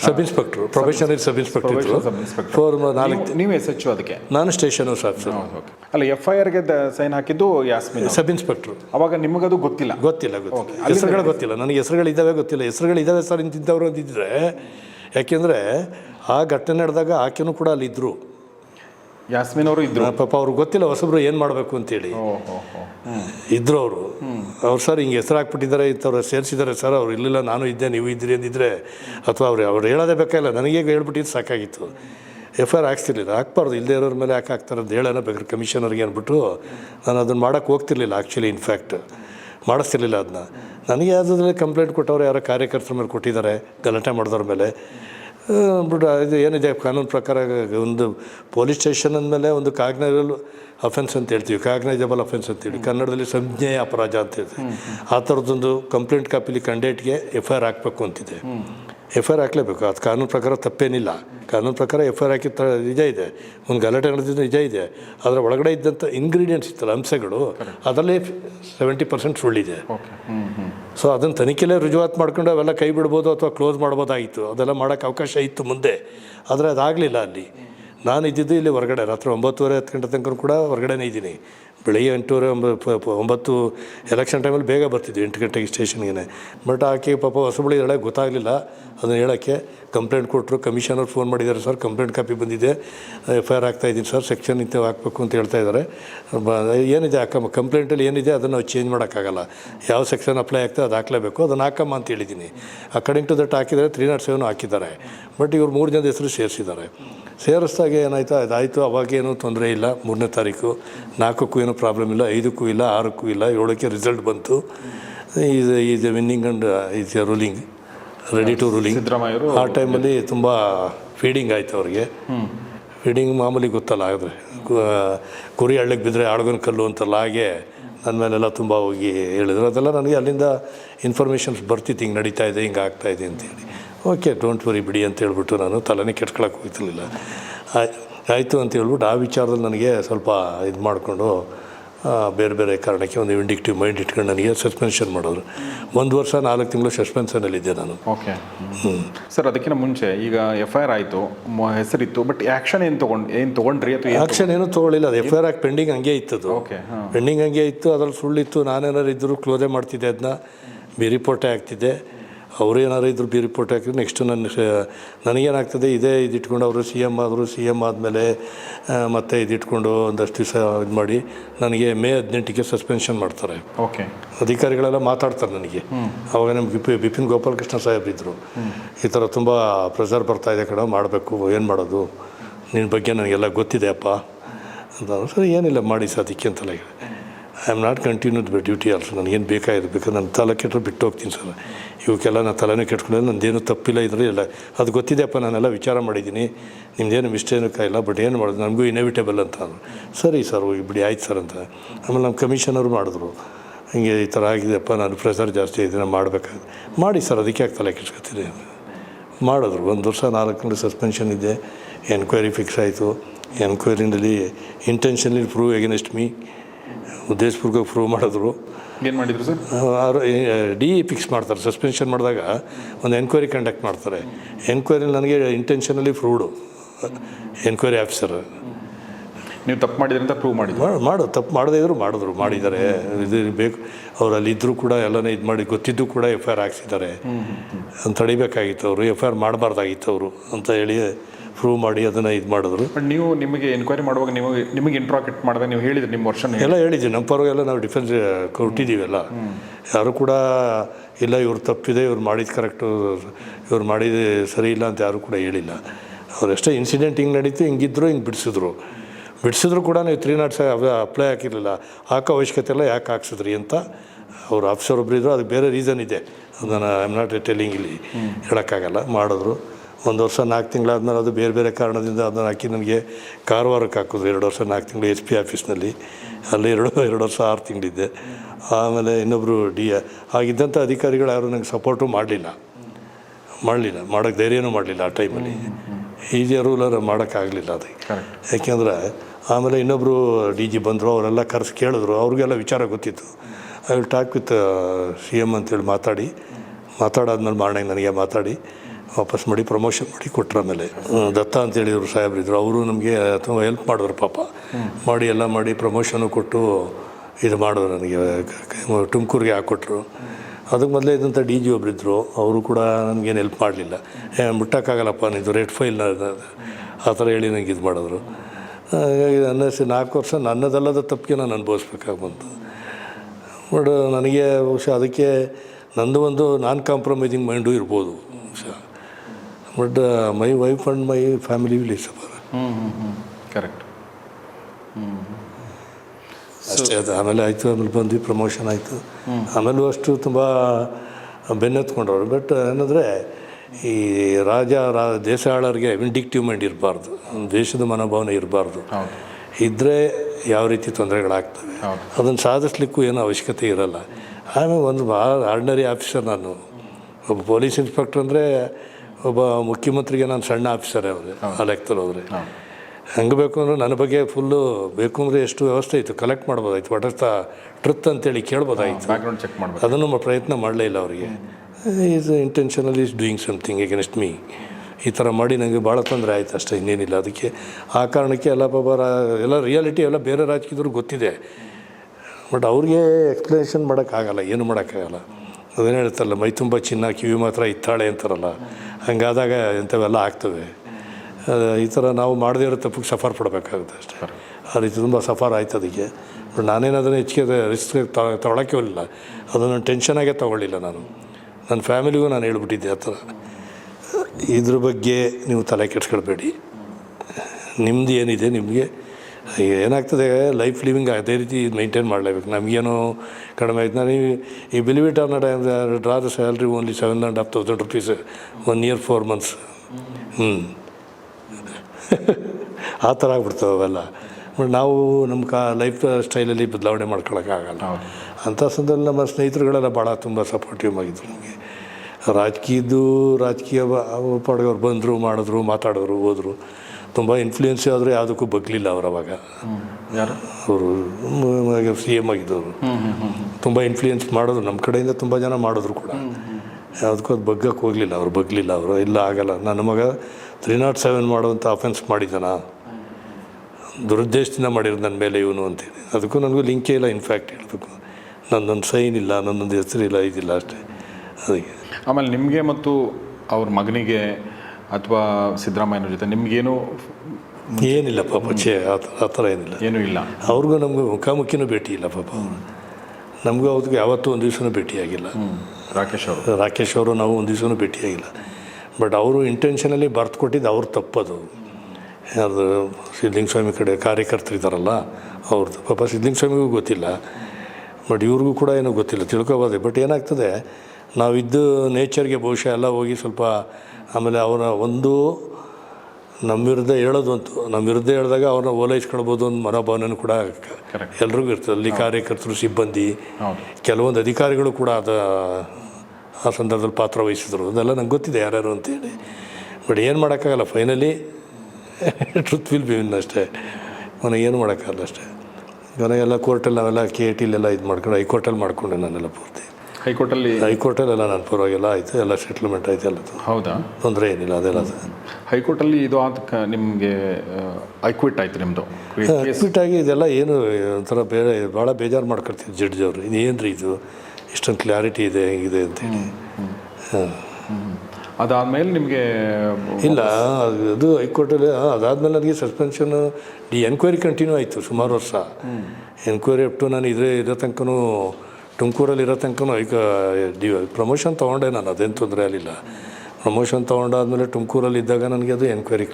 ಸಬ್ ಇನ್ಸ್ಪೆಕ್ಟ್ರು ಪ್ರೊಫೆಷನರಿ ಸಬ್ ಇನ್ಸ್ಪೆಕ್ಟರ್ ಫೋರ್ ನಾಲ್ಕು ನೀವು- ಎಸ್ ಎಚ್ ಅದಕ್ಕೆ? ನಾನು ಸ್ಟೇಷನ್ ಸರ್ ಅಲ್ಲ ಎಫ್ ಐ ಆರ್ಗೆ ಸೈನ್ ಹಾಕಿದ್ದು ಯಾಸ್ಮಿನ್ ಸಬ್ ಇನ್ಸ್ಪೆಕ್ಟರ್ ಅವಾಗ ನಿಮಗದು ಗೊತ್ತಿಲ್ಲ? ಗೊತ್ತಿಲ್ಲ ಗೊತ್ತಿಲ್ಲ. ಹೆಸರುಗಳು ಗೊತ್ತಿಲ್ಲ. ನನಗೆ ಹೆಸರುಗಳಿದ್ದಾವೆ ಗೊತ್ತಿಲ್ಲ. ಹೆಸರುಗಳಿದ್ದಾವೆ ಸರ್ ಇಂತಿದ್ದವರು ಅಂತಿದ್ದರೆ ಯಾಕೆಂದರೆ ಆ ಘಟನೆ ನಡೆದಾಗ ಆಕೆನೂ ಕೂಡ ಅಲ್ಲಿದ್ದರು ಯಾಸ್ಮಿನ್ ಅವರು ಇದ್ರು. ಪಾಪ ಅವ್ರಿಗೆ ಗೊತ್ತಿಲ್ಲ ಹೊಸಬ್ರು ಏನು ಮಾಡಬೇಕು ಅಂತೇಳಿ. ಇದ್ರು ಅವರು. ಅವ್ರು ಸರ್ ಹಿಂಗೆ ಹೆಸರು ಹಾಕ್ಬಿಟ್ಟಿದ್ದಾರೆ ಇಂಥವ್ರು ಸೇರಿಸಿದ್ದಾರೆ ಸರ್ ಅವ್ರು ಇಲ್ಲಿಲ್ಲ ನಾನು ಇದ್ದೆ ನೀವು ಇದ್ರಿ ಅಂದಿದ್ರೆ ಅಥವಾ ಅವ್ರು ಅವ್ರು ಹೇಳೋದೇ ಬೇಕಾಗಿಲ್ಲ ನನಗೆ ಹೇಳ್ಬಿಟ್ಟಿದ್ದು ಸಾಕಾಗಿತ್ತು. ಎಫ್ ಐ ಆರ್ ಹಾಕ್ತಿರ್ಲಿಲ್ಲ ಹಾಕ್ಬಾರ್ದು ಇಲ್ಲದೆ ಇರೋರ ಮೇಲೆ ಯಾಕೆ ಹಾಕ್ತಾರೆ ಅಂತ ಹೇಳೋಣ ಬೇಕಾದ್ರೆ ಕಮಿಷನರ್ಗೆ ಅಂದ್ಬಿಟ್ಟು ನಾನು ಅದನ್ನು ಮಾಡೋಕ್ಕೆ ಹೋಗ್ತಿರ್ಲಿಲ್ಲ ಆ್ಯಕ್ಚುಲಿ ಇನ್ಫ್ಯಾಕ್ಟ್ ಮಾಡಿಸ್ತಿರ್ಲಿಲ್ಲ ಅದನ್ನ ನನಗೆ ಅದರಲ್ಲಿ ಕಂಪ್ಲೇಂಟ್ ಕೊಟ್ಟವ್ರು ಯಾರೋ ಕಾರ್ಯಕರ್ತರ ಮೇಲೆ ಕೊಟ್ಟಿದ್ದಾರೆ ಗಲಾಟೆ ಮಾಡಿದವ್ರ ಮೇಲೆ. ಬಿಡು, ಇದು ಏನಿದೆ? ಕಾನೂನು ಪ್ರಕಾರ ಒಂದು ಪೊಲೀಸ್ ಸ್ಟೇಷನ್ ಅಂದಮೇಲೆ ಒಂದು ಕಾಗ್ನೈಜಬಲ್ ಅಫೆನ್ಸ್ ಅಂತ ಹೇಳ್ತೀವಿ. ಕಾಗ್ನೈಜಬಲ್ ಅಫೆನ್ಸ್ ಅಂತೇಳಿ ಕನ್ನಡದಲ್ಲಿ ಸಂಜ್ಞೆಯ ಅಪರಾಧ ಅಂತ ಹೇಳ್ತೀವಿ. ಆ ಥರದ್ದೊಂದು ಕಂಪ್ಲೇಂಟ್ ಕಾಪಿಲಿ ಕಂಡೇಟ್ಗೆ ಎಫ್ ಐ ಆರ್ ಹಾಕಬೇಕು ಅಂತಿದೆ. ಎಫ್ ಐ ಆರ್ ಹಾಕಲೇಬೇಕು. ಅದು ಕಾನೂನು ಪ್ರಕಾರ ತಪ್ಪೇನಿಲ್ಲ. ಕಾನೂನು ಪ್ರಕಾರ ಎಫ್ ಐ ಆರ್ ಹಾಕಿದ ನಿಜ ಇದೆ. ಒಂದು ಗಲಾಟೆ ನಡೆದಿದ್ದು ನಿಜ ಇದೆ. ಅದರ ಒಳಗಡೆ ಇದ್ದಂಥ ಇಂಗ್ರೀಡಿಯೆಂಟ್ಸ್ ಇತ್ತಲ್ಲ ಅಂಶಗಳು ಅದರಲ್ಲಿ ಸೆವೆಂಟಿ ಪರ್ಸೆಂಟ್ ಸುಳ್ಳಿದೆ. ಸೊ ಅದನ್ನು ತನಿಖೆಲೇ ರುಜುವಾತು ಮಾಡ್ಕೊಂಡು ಅವೆಲ್ಲ ಕೈ ಬಿಡ್ಬೋದು ಅಥವಾ ಕ್ಲೋಸ್ ಮಾಡ್ಬೋದಾಗಿತ್ತು. ಅದೆಲ್ಲ ಮಾಡೋಕ್ಕೆ ಅವಕಾಶ ಇತ್ತು ಮುಂದೆ. ಆದರೆ ಅದಾಗಲಿಲ್ಲ ಅಲ್ಲಿ. ನಾನು ಇದ್ದಿದ್ದು ಇಲ್ಲಿ ಹೊರಗಡೆ ರಾತ್ರಿ ಒಂಬತ್ತುವರೆ ಹತ್ತು ಗಂಟೆ ತನಕ ಕೂಡ ಹೊರಗಡೆನೇ ಇದ್ದೀನಿ. ಬೆಳಿಗ್ಗೆ ಎಂಟೂವರೆ ಒಂಬತ್ತು ಎಲೆಕ್ಷನ್ ಟೈಮಲ್ಲಿ ಬೇಗ ಬರ್ತಿದ್ವಿ. ಎಂಟು ಗಂಟೆಗೆ ಸ್ಟೇಷನ್ಗೆ ಬಟ್ ಆಕೆ ಪಾಪ ಹೊಸಬಳಿ ಇದ್ದಾಳೆ ಗೊತ್ತಾಗಲಿಲ್ಲ. ಅದನ್ನು ಹೇಳೋಕ್ಕೆ ಕಂಪ್ಲೇಂಟ್ ಕೊಟ್ಟರು ಕಮಿಷನರ್ ಫೋನ್ ಮಾಡಿದ್ದಾರೆ, ಸರ್, ಕಂಪ್ಲೇಂಟ್ ಕಾಪಿ ಬಂದಿದೆ. ಎಫ್ ಐ ಆರ್ ಆಗ್ತಾ ಇದ್ದೀನಿ, ಸರ್, ಸೆಕ್ಷನ್ ಇಂಥ ಹಾಕಬೇಕು ಅಂತ ಹೇಳ್ತಾ ಇದ್ದಾರೆ. ಏನಿದೆ ಹಾಕಮ್ಮ ಕಂಪ್ಲೇಂಟಲ್ಲಿ ಏನಿದೆ, ಅದನ್ನು ನಾವು ಚೇಂಜ್ ಮಾಡೋಕ್ಕಾಗಲ್ಲ. ಯಾವ ಸೆಕ್ಷನ್ ಅಪ್ಲೈ ಆಗ್ತದೆ, ಅದು ಹಾಕಲೇಬೇಕು. ಅದನ್ನು ಹಾಕಮ್ಮ ಅಂತ ಹೇಳಿದ್ದೀನಿ. ಅಕಾರ್ಡಿಂಗ್ ಟು ದಟ್ ಹಾಕಿದರೆ ತ್ರೀ ನಾಟ್ ಸೆವೆನ್ ಹಾಕಿದ್ದಾರೆ. ಬಟ್ ಇವ್ರು ಮೂರು ಜನದ ಹೆಸರು ಸೇರಿಸಿದ್ದಾರೆ. ಸೇರಿಸಿದಾಗ ಏನಾಯ್ತು, ಅದಾಯಿತು. ಅವಾಗೇನು ತೊಂದರೆ ಇಲ್ಲ. ಮೂರನೇ ತಾರೀಕು ನಾಲ್ಕಕ್ಕೂ ಏನೂ ಪ್ರಾಬ್ಲಮ್ ಇಲ್ಲ. ಐದಕ್ಕೂ ಇಲ್ಲ, ಆರಕ್ಕೂ ಇಲ್ಲ. ಏಳಕ್ಕೆ ರಿಸಲ್ಟ್ ಬಂತು. ಇದು is winning and a ruling ready to ruling ಸಿದ್ದರಾಮಯ್ಯರು ಆ ಟೈಮಲ್ಲಿ ತುಂಬ ಫೀಡಿಂಗ್ ಆಯಿತು ಅವ್ರಿಗೆ. ಫೀಡಿಂಗ್ ಮಾಮೂಲಿ ಗೊತ್ತಲ್ಲ ಆದರೆ ಕುರಿ ಹಳ್ಳಿಗೆ ಬಿದ್ದರೆ ಆಳ್ಗನ ಕಲ್ಲು ಅಂತಲ್ಲ ಹಾಗೆ ನನ್ನ ಮೇಲೆಲ್ಲ ತುಂಬ ಹೋಗಿ ಹೇಳಿದ್ರು. ಅದೆಲ್ಲ ನನಗೆ ಅಲ್ಲಿಂದ ಇನ್ಫಾರ್ಮೇಷನ್ಸ್ ಬರ್ತಿತ್ತು ಹಿಂಗೆ ನಡೀತಾ ಇದೆ ಹಿಂಗೆ ಆಗ್ತಾ ಇದೆ ಅಂತೇಳಿ ಓಕೆ ಡೋಂಟ್ ವರಿ ಬಿಡಿ ಅಂತ ಹೇಳ್ಬಿಟ್ಟು ನಾನು ತಲೆನೇ ಕೆಟ್ಕೊಳಕ್ಕೆ ಹೋಗ್ತಿರ್ಲಿಲ್ಲ. ಆಯ್ತು ಆಯಿತು ಅಂತ ಹೇಳ್ಬಿಟ್ಟು ಆ ವಿಚಾರದಲ್ಲಿ ನನಗೆ ಸ್ವಲ್ಪ ಇದು ಮಾಡಿಕೊಂಡು ಬೇರೆ ಬೇರೆ ಕಾರಣಕ್ಕೆ ಒಂದು ಇಂಡಿಕ್ಟಿವ್ ಮೈಂಡ್ ಇಟ್ಕೊಂಡು ನನಗೆ ಸಸ್ಪೆನ್ಷನ್ ಮಾಡೋರು ಒಂದು ವರ್ಷ ನಾಲ್ಕು ತಿಂಗಳು ಸಸ್ಪೆನ್ಷನಲ್ಲಿದ್ದೆ ನಾನು. ಓಕೆ ಸರ್ ಅದಕ್ಕಿಂತ ಮುಂಚೆ ಈಗ ಎಫ್ ಐ ಆರ್ ಆಯಿತು ಹೆಸರಿತ್ತು ಬಟ್ ಆ್ಯಕ್ಷನ್ ಏನು ತೊಗೊಂಡು ಏನು ತೊಗೊಂಡ್ರಿ ಅಥವಾ ಏನು ಆಕ್ಷನ್ ಏನೂ ತೊಗೊಳ್ಳಿಲ್ಲ ಅದು ಎಫ್ ಐ ಆರ್ ಆಗಿ ಪೆಂಡಿಂಗ್ ಹಂಗೆ ಇತ್ತದು. ಓಕೆ ಪೆಂಡಿಂಗ್ ಹಂಗೆ ಇತ್ತು ಅದ್ರಲ್ಲಿ ಸುಳ್ಳಿತ್ತು ನಾನೇನಾರು ಇದ್ದರೂ ಕ್ಲೋಸೇ ಮಾಡ್ತಿದ್ದೆ ಅದನ್ನ ಬಿ ರಿಪೋರ್ಟೇ ಆಗ್ತಿದ್ದೆ ಅವ್ರು ಏನಾರು ಇದ್ರು ಬಿ ರಿಪೋರ್ಟ್ ಹಾಕಿದ್ರೆ ನೆಕ್ಸ್ಟ್ ನನ್ನ ನನಗೇನಾಗ್ತದೆ ಇದೇ ಇದಿಟ್ಕೊಂಡು ಅವರು ಸಿ ಎಂ ಆದರು ಸಿ ಎಂ ಆದಮೇಲೆ ಮತ್ತೆ ಇದಿಟ್ಕೊಂಡು ಒಂದಷ್ಟು ದಿವಸ ಇದು ಮಾಡಿ ನನಗೆ ಮೇ ಹದಿನೆಂಟಿಗೆ ಸಸ್ಪೆನ್ಷನ್ ಮಾಡ್ತಾರೆ. ಓಕೆ. ಅಧಿಕಾರಿಗಳೆಲ್ಲ ಮಾತಾಡ್ತಾರೆ ನನಗೆ. ಅವಾಗ ನಮ್ಮ ಬಿಪಿ ಬಿಪಿನ್ ಗೋಪಾಲಕೃಷ್ಣ ಇದ್ದರು ಈ ಥರ ತುಂಬ ಪ್ರೆಸರ್ ಬರ್ತಾ ಇದೆ ಕಡೆ ಮಾಡಬೇಕು ಏನು ಮಾಡೋದು? ನಿನ್ನ ಬಗ್ಗೆ ನನಗೆಲ್ಲ ಗೊತ್ತಿದೆ ಅಪ್ಪ. ಅಂತ ಸರ್ ಏನಿಲ್ಲ ಮಾಡಿ ಸರ್ ಅದಕ್ಕೆ ಅಂತಲ್ಲ I am not continue the duty also ನನಗೇನು ಬೇಕಾಗಿರ್ಬೇಕು ನಾನು ನನ್ನ ತಲೆ ಕೆಟ್ಟರೆ ಬಿಟ್ಟು ಹೋಗ್ತೀನಿ ಸರ್. ಇವಕ್ಕೆಲ್ಲ ನಾನು ತಲೆನೇ ಕೆಟ್ಕೊಂಡಿಲ್ಲ ನಂದೇನು ತಪ್ಪಿಲ್ಲ ಇದ್ರೆ ಇಲ್ಲ ಅದು ಗೊತ್ತಿದೆಯಪ್ಪ, ನಾನೆಲ್ಲ ವಿಚಾರ ಮಾಡಿದ್ದೀನಿ. ನಿಮ್ದೇನು ಮಿಸ್ಟೇನು ಇಲ್ಲ, ಬಟ್ ಏನು ಮಾಡೋದು? ನನಗೂ ಇನೆವಿಟೇಬಲ್ ಅಂತ ಅಂದರು ಸರಿ ಸರ್, ಹೋಗಿ ಬಿಡಿ, ಆಯ್ತು ಸರ್ ಅಂತ. ಆಮೇಲೆ ನಮ್ಮ ಕಮಿಷನರು ಮಾಡಿದ್ರು. ಹಿಂಗೆ ಈ ಥರ ಆಗಿದೆಯಪ್ಪ, ನಾನು ಪ್ರೆಷರ್ ಜಾಸ್ತಿ ಇದೆ, ನಾನು ಮಾಡಬೇಕಾಗುತ್ತೆ ಮಾಡಿ ಸರ್, ಅದಕ್ಕೆ ಯಾಕೆ ತಲೆ ಕೆಡ್ಸ್ಕೊತೀನಿ ಮಾಡಿದ್ರು. ಒಂದು ವರ್ಷ ನಾಲ್ಕು ಸಸ್ಪೆನ್ಷನ್ ಇದೆ. ಎನ್ಕ್ವೈರಿ ಫಿಕ್ಸ್ ಆಯಿತು. ಎನ್ಕ್ವೈರಿನಲ್ಲಿ ಇಂಟೆನ್ಷನ್ಲಿ ಪ್ರೂವ್ ಎಗೇನೆಸ್ಟ್ ಮೀ ಉದ್ದೇಶಪೂರ್ವಕ ಪ್ರೂವ್ ಮಾಡಿದ್ರು. ಏನು ಮಾಡಿದ್ರು ಸರ್? ಡಿ ಇ ಫಿಕ್ಸ್ ಮಾಡ್ತಾರೆ ಸಸ್ಪೆನ್ಷನ್ ಮಾಡಿದಾಗ ಒಂದು ಎನ್ಕ್ವೈರಿ ಕಂಡಕ್ಟ್ ಮಾಡ್ತಾರೆ. ಎನ್ಕ್ವೈರಿ ನನಗೆ ಇಂಟೆನ್ಷನಲಿ ಫ್ರೂಡು ಎನ್ಕ್ವೈರಿ ಆಫೀಸರ್ ನೀವು ತಪ್ಪು ಮಾಡಿದ್ರಿಂದ ಅಂತ ಪ್ರೂವ್ ಮಾಡಿದ್ರು? ಮಾಡು ಮಾಡು ತಪ್ಪು ಮಾಡದೇ ಇದ್ರು ಮಾಡಿದ್ರು ಮಾಡಿದ್ದಾರೆ. ಇದು ಬೇಕು ಅವ್ರು ಅಲ್ಲಿ ಇದ್ದರೂ ಕೂಡ ಎಲ್ಲನೇ ಇದು ಮಾಡಿ ಗೊತ್ತಿದ್ದು ಕೂಡ ಎಫ್ ಐ ಆರ್ ಹಾಕ್ಸಿದ್ದಾರೆ. ಅಂತ ತಡಿಬೇಕಾಗಿತ್ತು ಅವರು ಎಫ್ ಐ ಆರ್ ಮಾಡಬಾರ್ದಾಗಿತ್ತು ಅವರು ಅಂತ ಹೇಳಿ ಪ್ರೂವ್ ಮಾಡಿ ಅದನ್ನು ಇದು ಮಾಡಿದ್ರು. ಬಟ್ ನೀವು ನಿಮಗೆ ಎನ್ಕ್ವೈರಿ ಮಾಡುವಾಗ ನೀವು ನಿಮಗೆ ಇಂಟ್ರಾಕೆಟ್ ಮಾಡಿದಾಗ ನೀವು ಹೇಳಿದ್ರಿ ನಿಮ್ಮ ವರ್ಷ ಎಲ್ಲ ಹೇಳಿದ್ವಿ. ನಮ್ಮ ಪರವಾಗೆಲ್ಲ ನಾವು ಡಿಫೆನ್ಸ್ ಕೊಟ್ಟಿದ್ದೀವಲ್ಲ ಯಾರು ಕೂಡ ಇಲ್ಲ ಇವ್ರು ತಪ್ಪಿದೆ ಇವ್ರು ಮಾಡಿದ್ದು ಕರೆಕ್ಟು ಇವ್ರು ಮಾಡಿದ ಸರಿ ಇಲ್ಲ ಅಂತ ಯಾರು ಕೂಡ ಹೇಳಿಲ್ಲ. ಅವರೆಷ್ಟೇ ಇನ್ಸಿಡೆಂಟ್ ಹಿಂಗೆ ನಡೀತು ಹಿಂಗಿದ್ರು ಹಿಂಗೆ ಬಿಡಿಸಿದ್ರು. ಬಿಡಿಸಿದ್ರು ಕೂಡ ನೀವು ತ್ರೀ ನಾಟ್ಸ್ ಅಪ್ಲೈ ಹಾಕಿರಲಿಲ್ಲ. ಹಾಕೋ ಅವಶ್ಯಕತೆ ಎಲ್ಲ ಯಾಕೆ ಹಾಕ್ಸಿದ್ರಿ ಅಂತ ಅವ್ರು ಆಫೀಸರ್ ಒಬ್ರು ಇದ್ರು ಅದಕ್ಕೆ ಬೇರೆ ರೀಸನ್ ಇದೆ. ಅದನ್ನು ಐ ಆಮ್ ನಾಟ್ ಟೆಲ್ಲಿಂಗ್ ಇಲ್ಲಿ ಹೇಳೋಕ್ಕಾಗಲ್ಲ ಮಾಡಿದ್ರು. ಒಂದು ವರ್ಷ ನಾಲ್ಕು ತಿಂಗಳಾದ್ಮೇಲೆ ಅದು ಬೇರೆ ಬೇರೆ ಕಾರಣದಿಂದ ಅದನ್ನು ಹಾಕಿ ನನಗೆ ಕಾರವಾರಕ್ಕೆ ಹಾಕಿದ್ರು. ಎರಡು ವರ್ಷ ನಾಲ್ಕು ತಿಂಗಳು ಎಸ್ ಪಿ ಆಫೀಸ್ನಲ್ಲಿ ಅಲ್ಲಿ ಎರಡು ಎರಡು ವರ್ಷ ಆರು ತಿಂಗಳಿದ್ದೆ. ಆಮೇಲೆ ಇನ್ನೊಬ್ಬರು ಡಿ ಆಗಿದ್ದಂಥ ಅಧಿಕಾರಿಗಳು ಯಾರು ನನಗೆ ಸಪೋರ್ಟು ಮಾಡಲಿಲ್ಲ. ಮಾಡಲಿಲ್ಲ. ಮಾಡೋಕ್ಕೆ ಧೈರ್ಯನೂ ಮಾಡಲಿಲ್ಲ ಆ ಟೈಮಲ್ಲಿ ಈಜಿ ರೂಲರ್ ಮಾಡೋಕ್ಕಾಗಲಿಲ್ಲ ಅದಕ್ಕೆ ಯಾಕೆಂದರೆ ಆಮೇಲೆ ಇನ್ನೊಬ್ಬರು ಡಿ ಜಿ ಬಂದರು ಅವರೆಲ್ಲ ಕರೆಸಿ ಕೇಳಿದ್ರು. ಅವ್ರಿಗೆಲ್ಲ ವಿಚಾರ ಗೊತ್ತಿತ್ತು. ಅಲ್ಲಿ will talk with C M ಅಂತೇಳಿ ಮಾತಾಡಿ. ಮಾತಾಡಾದ್ಮೇಲೆ ಮಾರ್ನಿಂಗ್ ನನಗೆ ಮಾತಾಡಿ. ವಾಪಸ್ ಮಾಡಿ ಪ್ರಮೋಷನ್ ಮಾಡಿ ಕೊಟ್ಟರು ಆಮೇಲೆ. ದತ್ತ ಅಂತೇಳಿ ಇವರು ಸಾಹೇಬ್ರಿದ್ರು ಅವರು ನಮಗೆ ತುಂಬ ಹೆಲ್ಪ್ ಮಾಡಿದ್ರು ಪಾಪ. ಮಾಡಿ ಎಲ್ಲ ಮಾಡಿ ಪ್ರಮೋಷನು ಕೊಟ್ಟು ಇದು ಮಾಡಿದ್ರು ನನಗೆ. ತುಮಕೂರಿಗೆ ಹಾಕ್ಕೊಟ್ರು ಅದಕ್ಕೆ ಮೊದಲೇ ಇದ್ದಂಥ ಡಿ ಜಿ ಒಬ್ಬರಿದ್ದರು ಅವರು ಕೂಡ ನನಗೇನು ಹೆಲ್ಪ್ ಮಾಡಲಿಲ್ಲ. ಮುಟ್ಟಕ್ಕಾಗಲ್ಲಪ್ಪ ನಿಂದು ರೆಡ್ ಫೈಲ್ ಆ ಥರ ಹೇಳಿ ನನಗೆ ಇದು ಮಾಡಿದ್ರು. ಹಾಗಾಗಿ ನನ್ನ ನಾಲ್ಕು ವರ್ಷ ನನ್ನದಲ್ಲದ ತಪ್ಪಿಗೆ ನಾನು ಅನುಭವಿಸ್ಬೇಕಾಗಿ ಬಂತು. ಬಟ್ ನನಗೆ ಬಹುಶಃ ಅದಕ್ಕೆ ನಂದು ಒಂದು ನಾನ್ ಕಾಂಪ್ರಮೈಸಿಂಗ್ ಮೈಂಡು ಇರ್ಬೋದು. But my wife and my family will suffer hmm hmm correct ಅಷ್ಟೇ ಅದು. ಆಮೇಲೆ ಆಯಿತು ಆಮೇಲೆ ಬಂದ್ವಿ ಪ್ರಮೋಷನ್ ಆಯಿತು. ಆಮೇಲೂ ಅಷ್ಟು ತುಂಬ ಬೆನ್ನತ್ಕೊಂಡವ್ರು. ಬಟ್ ಏನಂದರೆ ಈ ರಾಜ ರಾ ದೇಶ ಆಳರಿಗೆ ವಿಂಡಿಕ್ಟಿವ್ ಮೈಂಡ್ ಇರಬಾರ್ದು. ದೇಶದ ಮನೋಭಾವನೆ ಇರಬಾರ್ದು. ಇದ್ದರೆ ಯಾವ ರೀತಿ ತೊಂದರೆಗಳಾಗ್ತವೆ. ಅದನ್ನು ಸಾಧಿಸ್ಲಿಕ್ಕೂ ಏನೂ ಅವಶ್ಯಕತೆ ಇರಲ್ಲ. ಆಮೇಲೆ ಒಂದು ಭಾಳ ಆರ್ಡಿನರಿ ಆಫೀಸರ್ ನಾನು. ಒಬ್ಬ ಪೊಲೀಸ್ ಇನ್ಸ್ಪೆಕ್ಟರ್ ಅಂದರೆ ಒಬ್ಬ ಮುಖ್ಯಮಂತ್ರಿಗೆ ನಾನು ಸಣ್ಣ ಆಫೀಸರ್ ಅವರು ಆ ಲೆಕ್ಕದಲ್ಲಿ ಹೋದರೆ. ಹೆಂಗೆ ಬೇಕು ಅಂದ್ರೆ ನನ್ನ ಬಗ್ಗೆ ಫುಲ್ಲು ಬೇಕು ಅಂದರೆ ಎಷ್ಟು ವ್ಯವಸ್ಥೆ ಇತ್ತು? ಕಲೆಕ್ಟ್ ಮಾಡ್ಬೋದಾಯ್ತು. ವಾಟ್ ಇಸ್ ದ ಟ್ರುತ್ ಅಂತೇಳಿ ಕೇಳ್ಬೋದಾಯ್ತು. ಚೆಕ್ ಮಾಡ್ಬೋದು. ಅದನ್ನು ಪ್ರಯತ್ನ ಮಾಡಲೇ ಇಲ್ಲ ಅವರಿಗೆ. Is intentional is doing something against me ಈ ಥರ ಮಾಡಿ ನನಗೆ ಭಾಳ ತೊಂದರೆ ಆಯಿತು ಅಷ್ಟೇ ಇನ್ನೇನಿಲ್ಲ. ಅದಕ್ಕೆ ಆ ಕಾರಣಕ್ಕೆ ಎಲ್ಲ ಪಾಪ ಎಲ್ಲ ರಿಯಾಲಿಟಿ ಎಲ್ಲ ಬೇರೆ ರಾಜಕೀಯದವ್ರು ಗೊತ್ತಿದೆ. ಬಟ್ ಅವ್ರಿಗೆ ಎಕ್ಸ್ಪ್ಲನೇಷನ್ ಮಾಡೋಕ್ಕಾಗಲ್ಲ ಏನು ಮಾಡೋಕ್ಕಾಗಲ್ಲ. ಅದೇನು ಹೇಳ್ತಾರಲ್ಲ ಮೈ ತುಂಬ ಚಿನ್ನ ಕಿವಿ ಮಾತ್ರ ಇತ್ತಾಳೆ ಅಂತಾರಲ್ಲ. ಹಂಗಾದಾಗ ಇಂಥವೆಲ್ಲ ಆಗ್ತವೆ ಈ ಥರ ನಾವು ಮಾಡದೇ ಇರೋ ತಪ್ಪಿಗೆ ಸಫರ್ ಪಡಬೇಕಾಗುತ್ತೆ ಅಷ್ಟೇ. ರೀತಿ ತುಂಬ ಸಫರ್ ಆಯ್ತು ಅದಕ್ಕೆ. ನಾನೇನು ಅದನ್ನು ಹೆಚ್ಚಿಗೆ ರಿಸ್ಕ್ ತೊಗೊಳಕ್ಕೆ ಹೋಗಲಿಲ್ಲ. ಅದನ್ನು ಟೆನ್ಷನಾಗೆ ತೊಗೊಳ್ಳಿಲ್ಲ ನಾನು. ನನ್ನ ಫ್ಯಾಮಿಲಿಗೂ ನಾನು ಹೇಳ್ಬಿಟ್ಟಿದ್ದೆ ಆ ಥರ. ಇದ್ರ ಬಗ್ಗೆ ನೀವು ತಲೆ ಕೆಡ್ಸ್ಕೊಳ್ಬೇಡಿ. ನಿಮ್ಮದು ಏನಿದೆ ನಿಮಗೆ. ಏನಾಗ್ತದೆ ಲೈಫ್ ಲಿವಿಂಗ್ ಅದೇ ರೀತಿ ಮೈಂಟೈನ್ ಮಾಡಲೇಬೇಕು. ನಮಗೇನೋ ಕಡಿಮೆ ಆಯ್ತು. ನಾನು ಈ- believe it believe it or not draw the salary only seven and half thousand rupees one year four months hmm ಆ ಥರ ಆಗ್ಬಿಡ್ತವೆ ಅವೆಲ್ಲ. ಬಟ್ ನಾವು ನಮ್ಮ ಕಾ ಲೈಫ್ ಸ್ಟೈಲಲ್ಲಿ ಬದಲಾವಣೆ ಮಾಡ್ಕೊಳಕ್ಕಾಗಲ್ಲ. ಅಂಥ ಸಂದರ್ಭದಲ್ಲಿ ನಮ್ಮ ಸ್ನೇಹಿತರುಗಳೆಲ್ಲ ಭಾಳ ತುಂಬ ಸಪೋರ್ಟಿವ್ ಆಗಿದ್ರು ನಮಗೆ. ರಾಜಕೀಯದ್ದು ರಾಜಕೀಯ ಪಾಡಿಗೆ ಅವ್ರು ಬಂದರು ಮಾಡಿದ್ರು ಮಾತಾಡಿದ್ರು ಹೋದರು. ತುಂಬ ಇನ್ಫ್ಲೂಯೆನ್ಸ್ ಆದರೆ ಯಾವುದಕ್ಕೂ ಬಗ್ಲಿಲ್ಲ ಅವ್ರು ಅವಾಗ. ಯಾರು? ಅವರು ಸಿ ಎಂ ಆಗಿದ್ದವರು. ತುಂಬ ಇನ್ಫ್ಲೂಯೆನ್ಸ್ ಮಾಡಿದ್ರು. ನಮ್ಮ ಕಡೆಯಿಂದ ತುಂಬ ಜನ ಮಾಡಿದ್ರು ಕೂಡ. ಯಾವುದಕ್ಕೂ ಅದು ಬಗ್ಗಕ್ಕೆ ಹೋಗಲಿಲ್ಲ ಅವರು ಬಗ್ಲಿಲ್ಲ ಅವರು. ಇಲ್ಲ ಆಗಲ್ಲ. ನನ್ನ ಮಗ ತ್ರೀ ನಾಟ್ ಸೆವೆನ್ ಮಾಡುವಂಥ ಅಫೆನ್ಸ್ ಮಾಡಿದ್ದಾನ? ದುರುದ್ದೇಶದಿಂದ ಮಾಡಿರೋದು ನನ್ನ ಮೇಲೆ ಇವನು ಅಂತೇಳಿ ಅದಕ್ಕೂ ನನಗೂ ಲಿಂಕೇ ಇಲ್ಲ ಇನ್ಫ್ಯಾಕ್ಟ್ ಹೇಳಬೇಕು ನನ್ನೊಂದು ಸೈನ್ ಇಲ್ಲ ನನ್ನೊಂದು ಹೆಸರಿಲ್ಲ ಇದಿಲ್ಲ ಅಷ್ಟೇ. ಅದಕ್ಕೆ. ಆಮೇಲೆ ನಿಮಗೆ ಮತ್ತು ಅವ್ರ ಮಗನಿಗೆ ಅಥವಾ ಸಿದ್ದರಾಮಯ್ಯನ ಜೊತೆ? ನಿಮಗೇನು ಏನಿಲ್ಲ ಪಾಪ ಚೇ ಆ ಥರ ಆ ಥರ ಏನಿಲ್ಲ. ಏನೂ ಇಲ್ಲ? ಅವ್ರಿಗೂ ನಮಗೂ ಮುಖಾಮುಖಿನೂ ಭೇಟಿ ಇಲ್ಲ ಪಾಪ ಅವರು. ನಮಗೂ ಅವ್ರಿಗೆ ಯಾವತ್ತೂ ಒಂದು ದಿವಸನೂ ಭೇಟಿಯಾಗಿಲ್ಲ. ರಾಕೇಶ್ ಅವರು. ರಾಕೇಶ್ ಅವರು ನಾವು ಒಂದು ದಿವಸನೂ ಭೇಟಿಯಾಗಿಲ್ಲ. ಬಟ್ ಅವರು ಇಂಟೆನ್ಷನಲ್ಲಿ ಬರ್ತು ಕೊಟ್ಟಿದ್ದು ಅವ್ರ ತಪ್ಪದು. ಅದು ಸಿದ್ಲಿಂಗ ಸ್ವಾಮಿ ಕಡೆ ಕಾರ್ಯಕರ್ತರು ಇದ್ದಾರಲ್ಲ ಅವ್ರದ್ದು ಪಾಪ ಸಿದ್ಲಿಂಗ ಸ್ವಾಮಿಗೂ ಗೊತ್ತಿಲ್ಲ. ಬಟ್ ಇವ್ರಿಗೂ ಕೂಡ ಏನೂ ಗೊತ್ತಿಲ್ಲ ತಿಳ್ಕೊಬೋದೆ. ಬಟ್ ಏನಾಗ್ತದೆ ನಾವಿದ್ದು ನೇಚರ್ಗೆ ಬಹುಶಃ ಎಲ್ಲ ಹೋಗಿ ಸ್ವಲ್ಪ ಆಮೇಲೆ ಅವರ ಒಂದು ನಮ್ಮ ವಿರುದ್ಧ ಹೇಳೋದು ಅಂತು ನಮ್ಮ ವಿರುದ್ಧ ಹೇಳಿದಾಗ ಅವ್ರನ್ನ ಓಲೈಸ್ಕೊಳ್ಬೋದು ಒಂದು ಮನೋಭಾವನೆಯೂ ಕೂಡ. ಎಲ್ರಿಗೂ ಇರ್ತದೆ. ಅಲ್ಲಿ ಕಾರ್ಯಕರ್ತರು ಸಿಬ್ಬಂದಿ ಕೆಲವೊಂದು ಅಧಿಕಾರಿಗಳು ಕೂಡ ಅದ ಆ ಸಂದರ್ಭದಲ್ಲಿ ಪಾತ್ರ ವಹಿಸಿದ್ರು. ಅದೆಲ್ಲ ನಂಗೆ ಗೊತ್ತಿದೆ ಯಾರ್ಯಾರು ಅಂತೇಳಿ. ಬಟ್ ಏನು ಮಾಡೋಕ್ಕಾಗಲ್ಲ. Finally truth will be win ಅಷ್ಟೇ. ನನಗೆ ಏನು ಮಾಡೋಕ್ಕಾಗಲ್ಲ ಅಷ್ಟೇ. ಕೊನೆಗೆಲ್ಲ ಕೋರ್ಟಲ್ಲಿ ನಾವೆಲ್ಲ ಕೆ ಟಿಲೆಲ್ಲ ಇದು ಮಾಡ್ಕೊಂಡು ಹೈಕೋರ್ಟಲ್ಲಿ ಮಾಡಿಕೊಂಡೆ ನಾನೆಲ್ಲ ಪೂರ್ತಿ. ಹೈಕೋರ್ಟಲ್ಲಿ ಹೈಕೋರ್ಟಲ್ಲೆಲ್ಲ ನಾನು ಪರವಾಗಿಲ್ಲ ಆಯಿತು ಎಲ್ಲ ಸೆಟ್ಲ್ಮೆಂಟ್ ಆಯಿತು ಎಲ್ಲ ಹೌದಾ? ತೊಂದರೆ ಏನಿಲ್ಲ ಅದೆಲ್ಲ ಹೈಕೋರ್ಟಲ್ಲಿ ಇದು ಆದ ನಿಮಗೆ ಐಕ್ವಿಟ್ ಆಯ್ತು ನಿಮ್ಮದು ಐಕ್ವಿಟ್ ಆಗಿ ಇದೆಲ್ಲ ಏನು ಒಂಥರ ಬೇರೆ ಭಾಳ ಬೇಜಾರು ಮಾಡ್ಕೊಳ್ತೀವಿ ಜಡ್ಜ್ ಅವರು. ಏನು ರೀ ಇದು? ಇಷ್ಟೊಂದು ಕ್ಲಾರಿಟಿ ಇದೆ ಹೆಂಗಿದೆ ಅಂತೇಳಿ ಹಾಂ. ಅದಾದಮೇಲೆ ನಿಮಗೆ ಇಲ್ಲ ಅದು ಹೈಕೋರ್ಟಲ್ಲಿ ಅದಾದಮೇಲೆ ನನಗೆ ಸಸ್ಪೆನ್ಷನ್ ಡಿ ಎನ್ಕ್ವೈರಿ ಕಂಟಿನ್ಯೂ ಆಯಿತು ಸುಮಾರು ವರ್ಷ. ಎನ್ಕ್ವೈರಿ ಅಪ್ ಟು ನಾನು ಇದೇ ಇರೋ ತನಕನೂ ತುಮಕೂರಲ್ಲಿ ಇರೋ ತನಕನೂ ಈಗ ಡಿ ಪ್ರಮೋಷನ್ ತೊಗೊಂಡೆ ನಾನು ಅದೇನು ತೊಂದರೆ ಆಗಲಿಲ್ಲ. ಪ್ರಮೋಷನ್ ತೊಗೊಂಡಾದಮೇಲೆ ತುಮಕೂರಲ್ಲಿ ಇದ್ದಾಗ ನನಗೆ ಅದು ಎನ್ಕ್ವೈರಿ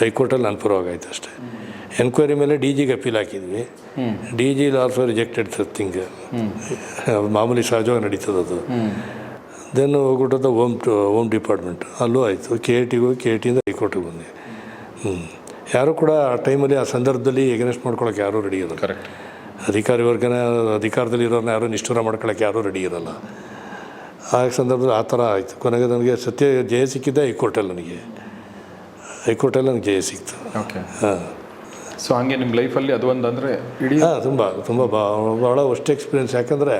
ಹೈಕೋರ್ಟಲ್ಲಿ ನನ್ನ ಪರವಾಗಾಯ್ತು ಅಷ್ಟೇ. ಎನ್ಕ್ವೈರಿ ಮೇಲೆ ಡಿ ಜಿಗೆ ಅಪೀಲ್ ಹಾಕಿದ್ವಿ. D G also rejected thing ಮಾಮೂಲಿ ಸಹಜವಾಗಿ ನಡೀತದೆ ಅದು. ದೆನ್ ಹೋಗ್ಬಿಟ್ಟದ ಹೋಮ್ ಹೋಮ್ ಡಿಪಾರ್ಟ್ಮೆಂಟ್ ಅಲ್ಲೂ ಆಯಿತು. ಕೆ ಎ ಟಿಗೂ ಕೆ ಎ ಟಿಯಿಂದ ಹೈಕೋರ್ಟಿಗೆ ಬಂದೆ ಹ್ಞೂ ಯಾರೂ ಕೂಡ ಆ ಟೈಮಲ್ಲಿ ಆ ಸಂದರ್ಭದಲ್ಲಿ ಎಗನೆಸ್ಟ್ ಮಾಡ್ಕೊಳಕ್ಕೆ ಯಾರೂ ರೆಡಿ ಇರಲ್ಲ. ಕರೆಕ್ಟ್ ಅಧಿಕಾರಿ ವರ್ಗನ ಅಧಿಕಾರದಲ್ಲಿ ಇರೋರನ್ನ ಯಾರೂ ನಿಷ್ಠೂರ ಮಾಡ್ಕೊಳಕ್ಕೆ ಯಾರೂ ರೆಡಿ ಇರೋಲ್ಲ. ಆ ಸಂದರ್ಭದಲ್ಲಿ ಆ ಥರ ಆಯಿತು. ಕೊನೆಗೆ ನನಗೆ ಸತ್ಯ ಜಯ ಸಿಕ್ಕಿದ್ದೆ ಹೈಕೋರ್ಟಲ್ಲಿ ನನಗೆ. ಹೈಕೋರ್ಟಲ್ಲಿ ನನಗೆ ಜಯ ಸಿಕ್ತು. ಓಕೆ ಹಾಂ. ಸೊ ಹಾಗೆ ನಿಮ್ಮ ಲೈಫಲ್ಲಿ ಅದು ಒಂದು ಅಂದರೆ ಇಡೀ ಹಾಂ ತುಂಬ ತುಂಬ ಭಾಳ ಒಷ್ಟು ಎಕ್ಸ್ಪೀರಿಯನ್ಸ್ ಯಾಕಂದರೆ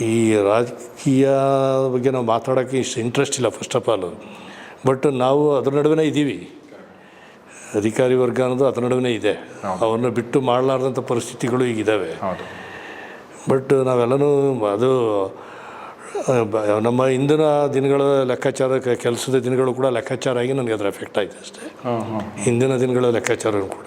ಈ ರಾಜಕೀಯ ಬಗ್ಗೆ ನಾವು ಮಾತಾಡೋಕ್ಕೆ ಇಷ್ಟು ಇಂಟ್ರೆಸ್ಟ್ ಇಲ್ಲ ಫಸ್ಟ್ ಆಫ್ ಆಲ್ ಬಟ್ ನಾವು ಅದ್ರ ನಡುವೆ ಇದ್ದೀವಿ. ಅಧಿಕಾರಿ ವರ್ಗ ಅನ್ನೋದು ಅದರ ನಡುವೆ ಇದೆ. ಅವ್ರನ್ನ ಬಿಟ್ಟು ಮಾಡಲಾರ್ದಂಥ ಪರಿಸ್ಥಿತಿಗಳು ಈಗಿದ್ದಾವೆ ಬಟ್ ನಾವೆಲ್ಲನೂ ಅದು ನಮ್ಮ ಹಿಂದಿನ ದಿನಗಳ ಲೆಕ್ಕಾಚಾರ ಕೆಲಸದ ದಿನಗಳು ಕೂಡ ಲೆಕ್ಕಾಚಾರ ಆಗಿ ನನಗೆ ಅದರ ಎಫೆಕ್ಟ್ ಆಯಿತು ಅಷ್ಟೇ. ಹಿಂದಿನ ದಿನಗಳ ಲೆಕ್ಕಾಚಾರ ಕೂಡ.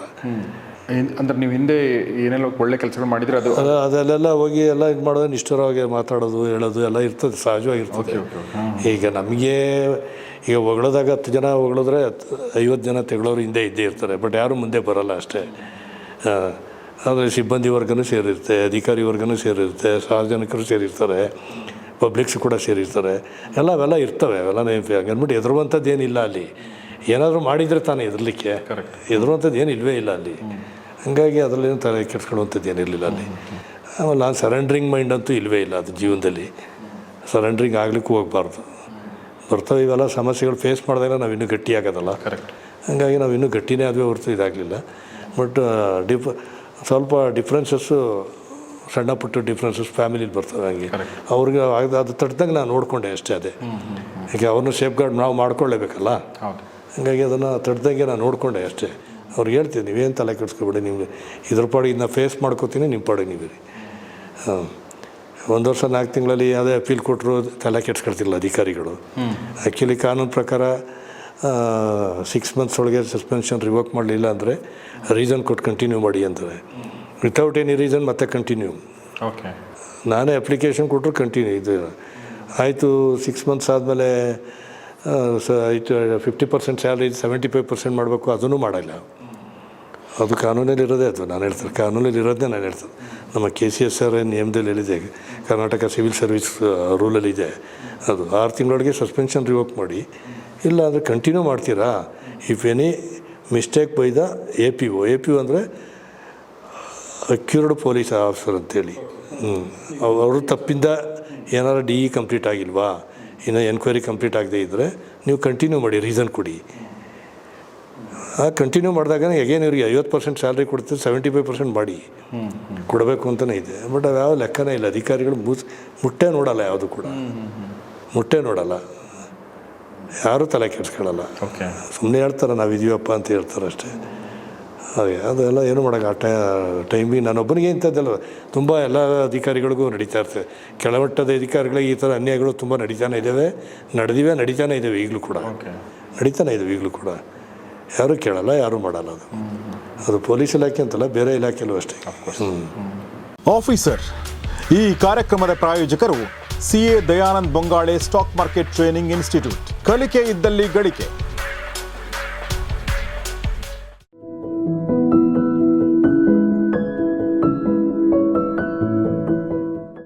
ಅಂದ್ರೆ ನೀವು ಹಿಂದೆ ಏನೆಲ್ಲ ಒಳ್ಳೆ ಕೆಲಸಗಳು ಮಾಡಿದ್ರೆ ಅದು ಅದ ಅದಲ್ಲೆಲ್ಲ ಹೋಗಿ ಎಲ್ಲ ಇದು ಮಾಡೋದು ನಿಷ್ಠುರವಾಗಿ ಮಾತಾಡೋದು ಹೇಳೋದು ಎಲ್ಲ ಇರ್ತದೆ ಸಹಜವಾಗಿರ್ತದೆ. ಈಗ ನಮಗೆ ಈಗ ಹೊಗಳದಾಗ ಹತ್ತು ಜನ ಹೊಗಳಿದ್ರೆ ಐವತ್ತು ಜನ ತೆಗಳೋರು ಹಿಂದೆ ಇದ್ದೇ ಇರ್ತಾರೆ. ಬಟ್ ಯಾರೂ ಮುಂದೆ ಬರೋಲ್ಲ ಅಷ್ಟೇ. ಆದರೆ ಸಿಬ್ಬಂದಿ ವರ್ಗನೂ ಸೇರಿರುತ್ತೆ ಅಧಿಕಾರಿ ವರ್ಗನೂ ಸೇರಿರುತ್ತೆ ಸಾರ್ವಜನಿಕರು ಸೇರಿರ್ತಾರೆ ಪಬ್ಲಿಕ್ಸ್ ಕೂಡ ಸೇರಿರ್ತಾರೆ. ಎಲ್ಲ ಅವೆಲ್ಲ ಇರ್ತವೆ ಅವೆಲ್ಲ ನೆನಪಿ ಅಂದ್ಬಿಟ್ಟು ಹೆದರುವಂಥದ್ದು ಏನಿಲ್ಲ ಅಲ್ಲಿ. ಏನಾದರೂ ಮಾಡಿದರೆ ತಾನೇ ಎದುರಲಿಕ್ಕೆ ಹೆದರುವಂಥದ್ದು ಏನು ಇಲ್ವೇ ಇಲ್ಲ ಅಲ್ಲಿ. ಹಂಗಾಗಿ ಅದರಲ್ಲೇನು ತಲೆ ಕೆಡ್ಸ್ಕೊಳ್ಳುವಂಥದ್ದು ಏನಿರಲಿಲ್ಲ ಅಲ್ಲಿ. ಆಮೇಲೆ ನಾನು ಸರೆಂಡ್ರಿಂಗ್ ಮೈಂಡ್ ಅಂತೂ ಇಲ್ಲವೇ ಇಲ್ಲ ಅದು ಜೀವನದಲ್ಲಿ. ಸರೆಂಡ್ರಿಂಗ್ ಆಗಲಿಕ್ಕೂ ಹೋಗ್ಬಾರ್ದು. ಬರ್ತವೆ ಇವೆಲ್ಲ ಸಮಸ್ಯೆಗಳು ಫೇಸ್ ಮಾಡಿದಾಗ ನಾವು ಇನ್ನೂ ಗಟ್ಟಿ ಆಗೋದಲ್ಲ. ಕರೆಕ್ಟ್ ಹಂಗಾಗಿ ನಾವು ಇನ್ನೂ ಗಟ್ಟಿನೇ ಆದ್ವಿ ಹೊರತು ಇದಾಗಲಿಲ್ಲ. ಬಟ್ ಡಿಫ್ ಸ್ವಲ್ಪ ಡಿಫ್ರೆನ್ಸಸ್ಸು ಸಣ್ಣ ಪುಟ್ಟ ಡಿಫ್ರೆನ್ಸಸ್ ಫ್ಯಾಮಿಲಿಲಿ ಬರ್ತದೆ ಹಂಗೆ. ಅವ್ರಿಗೆ ಅದು ಅದು ತಡ್ದಂಗೆ ನಾನು ನೋಡಿಕೊಂಡೆ ಅಷ್ಟೇ ಅದೇ. ಯಾಕೆ ಅವ್ರನ್ನೂ ಸೇಫ್ ಗಾರ್ಡ್ ನಾವು ಮಾಡ್ಕೊಳ್ಳೇಬೇಕಲ್ಲ? ಹಾಗಾಗಿ ಹಂಗಾಗಿ ಅದನ್ನು ತಡ್ದಂಗೆ ನಾನು ನೋಡಿಕೊಂಡೆ ಅಷ್ಟೇ. ಅವ್ರಿಗೆ ಹೇಳ್ತೀನಿ ನೀವೇನು ತಲೆ ಕೆಡಿಸ್ಕೊಬೇಡಿ ನಿಮಗೆ ಇದ್ರ ಪಾಡಿಗೆ ಇದನ್ನ ಫೇಸ್ ಮಾಡ್ಕೋತೀನಿ ನಿಮ್ಮ ಪಾಡಿಗೆ ನೀವಿರಿ. ಹಾಂ ಒಂದು ವರ್ಷ ನಾಲ್ಕು ತಿಂಗಳಲ್ಲಿ ಯಾವುದೇ ಅಪೀಲ್ ಕೊಟ್ಟರು ತಲೆ ಕೆಡ್ಸ್ಕೊಳ್ತಿಲ್ಲ ಅಧಿಕಾರಿಗಳು. ಆ್ಯಕ್ಚುಲಿ ಕಾನೂನು ಪ್ರಕಾರ ಸಿಕ್ಸ್ ಮಂತ್ಸ್ ಒಳಗೆ ಸಸ್ಪೆನ್ಷನ್ ರಿವೋಕ್ ಮಾಡಲಿಲ್ಲ ಅಂದರೆ ರೀಸನ್ ಕೊಟ್ಟು ಕಂಟಿನ್ಯೂ ಮಾಡಿ ಅಂತಾರೆ ವಿತೌಟ್ ಎನಿ ರೀಸನ್ ಮತ್ತೆ ಕಂಟಿನ್ಯೂ ಓಕೆ ನಾನೇ ಅಪ್ಲಿಕೇಶನ್ ಕೊಟ್ಟರು ಕಂಟಿನ್ಯೂ ಇದು. ಆಯಿತು ಸಿಕ್ಸ್ ಮಂತ್ಸ್ ಆದಮೇಲೆ ಸ ಆಯಿತು fifty percent salary seventy five percent ಮಾಡಬೇಕು ಅದನ್ನು ಮಾಡಲ್ಲ. ಅದು ಕಾನೂನಲ್ಲಿ ಇರೋದೇ ಅದು. ನಾನು ಹೇಳ್ತೇನೆ ಕಾನೂನಲ್ಲಿ ಇರೋದೇ ನಾನು ಹೇಳ್ತೇನೆ. ನಮ್ಮ ಕೆ ಸಿ ಎಸ್ ಆರ್ ನಿಯಮದಲ್ಲಿ ಹೇಳಿದೆ ಕರ್ನಾಟಕ ಸಿವಿಲ್ ಸರ್ವಿಸ್ ರೂಲಲ್ಲಿ ಇದೆ ಅದು ಆರು ತಿಂಗಳೊಳಗೆ ಸಸ್ಪೆನ್ಷನ್ ರಿವೋಕ್ ಮಾಡಿ. ಇಲ್ಲ ಅಂದರೆ ಕಂಟಿನ್ಯೂ ಮಾಡ್ತೀರಾ? If any mistake by the A P O A P O ಅಂದರೆ ಅಕ್ಯೂರ್ಡ್ ಪೊಲೀಸ್ ಆಫೀಸರ್ ಅಂತೇಳಿ. ಹ್ಞೂ ಅವರು ತಪ್ಪಿಂದ ಏನಾರು ಡಿ ಇ ಕಂಪ್ಲೀಟ್ ಆಗಿಲ್ವಾ? ಇನ್ನು ಎನ್ಕ್ವೈರಿ ಕಂಪ್ಲೀಟ್ ಆಗದೇ ಇದ್ದರೆ ನೀವು ಕಂಟಿನ್ಯೂ ಮಾಡಿ ರೀಸನ್ ಕೊಡಿ. ಕಂಟಿನ್ಯೂ ಮಾಡಿದಾಗ ಎಗೇನ್ ಇವ್ರಿಗೆ ಐವತ್ತು ಪರ್ಸೆಂಟ್ ಸ್ಯಾಲ್ರಿ ಕೊಡ್ತೀವಿ ಸೆವೆಂಟಿ ಫೈವ್ ಪರ್ಸೆಂಟ್ ಮಾಡಿ ಕೊಡಬೇಕು ಅಂತಲೇ ಇದೆ. ಬಟ್ ಅದು ಯಾವ ಲೆಕ್ಕನೇ ಇಲ್ಲ. ಅಧಿಕಾರಿಗಳು ಮುಸ್ ಮುಟ್ಟೆ ನೋಡಲ್ಲ ಯಾವುದು ಕೂಡ. ಮುಟ್ಟೆ ನೋಡಲ್ಲ. ಯಾರೂ ತಲೆ ಕೆಡಿಸ್ಕೊಳ್ಳಲ್ಲ ಓಕೆ ಸುಮ್ಮನೆ ಹೇಳ್ತಾರೆ ನಾವು ಇದೀವಪ್ಪ ಅಂತ ಹೇಳ್ತಾರೆ ಅಷ್ಟೇ. ಹಾಗೆ ಅದೆಲ್ಲ ಏನು ಮಾಡೋಕೆ ಆ ಟೈ ಟೈಮಿಗೆ ನಾನೊಬ್ಬನಿಗೆ ಇಂಥದ್ದೆಲ್ಲ ತುಂಬ ಎಲ್ಲ ಅಧಿಕಾರಿಗಳಿಗೂ ನಡೀತಾ ಇರ್ತದೆ. ಕೆಳಮಟ್ಟದ ಅಧಿಕಾರಿಗಳಿಗೆ ಈ ಥರ ಅನ್ಯಾಯಗಳು ತುಂಬ ನಡೀತಾನೆ ಇದ್ದಾವೆ ನಡೆದಿವೆ ನಡೀತಾನೆ ಇದ್ದಾವೆ ಈಗಲೂ ಕೂಡ. ಓಕೆ ನಡೀತಾನೆ ಇದ್ದಾವೆ ಈಗಲೂ ಕೂಡ. ಯಾರೂ ಕೇಳಲ್ಲ ಯಾರೂ ಮಾಡಲ್ಲ ಅದು. ಅದು ಪೊಲೀಸ್ ಇಲಾಖೆ ಅಂತಲ್ಲ ಬೇರೆ ಇಲಾಖೆಯಲ್ಲೂ ಅಷ್ಟೇ. ಹ್ಞೂ ಆಫೀಸರ್ ಈ ಕಾರ್ಯಕ್ರಮದ ಪ್ರಾಯೋಜಕರು C A Dayanand Bongale stock market training institute. ಕಲಿಕೆ ಇದ್ದಲ್ಲಿ ಗಳಿಕೆ.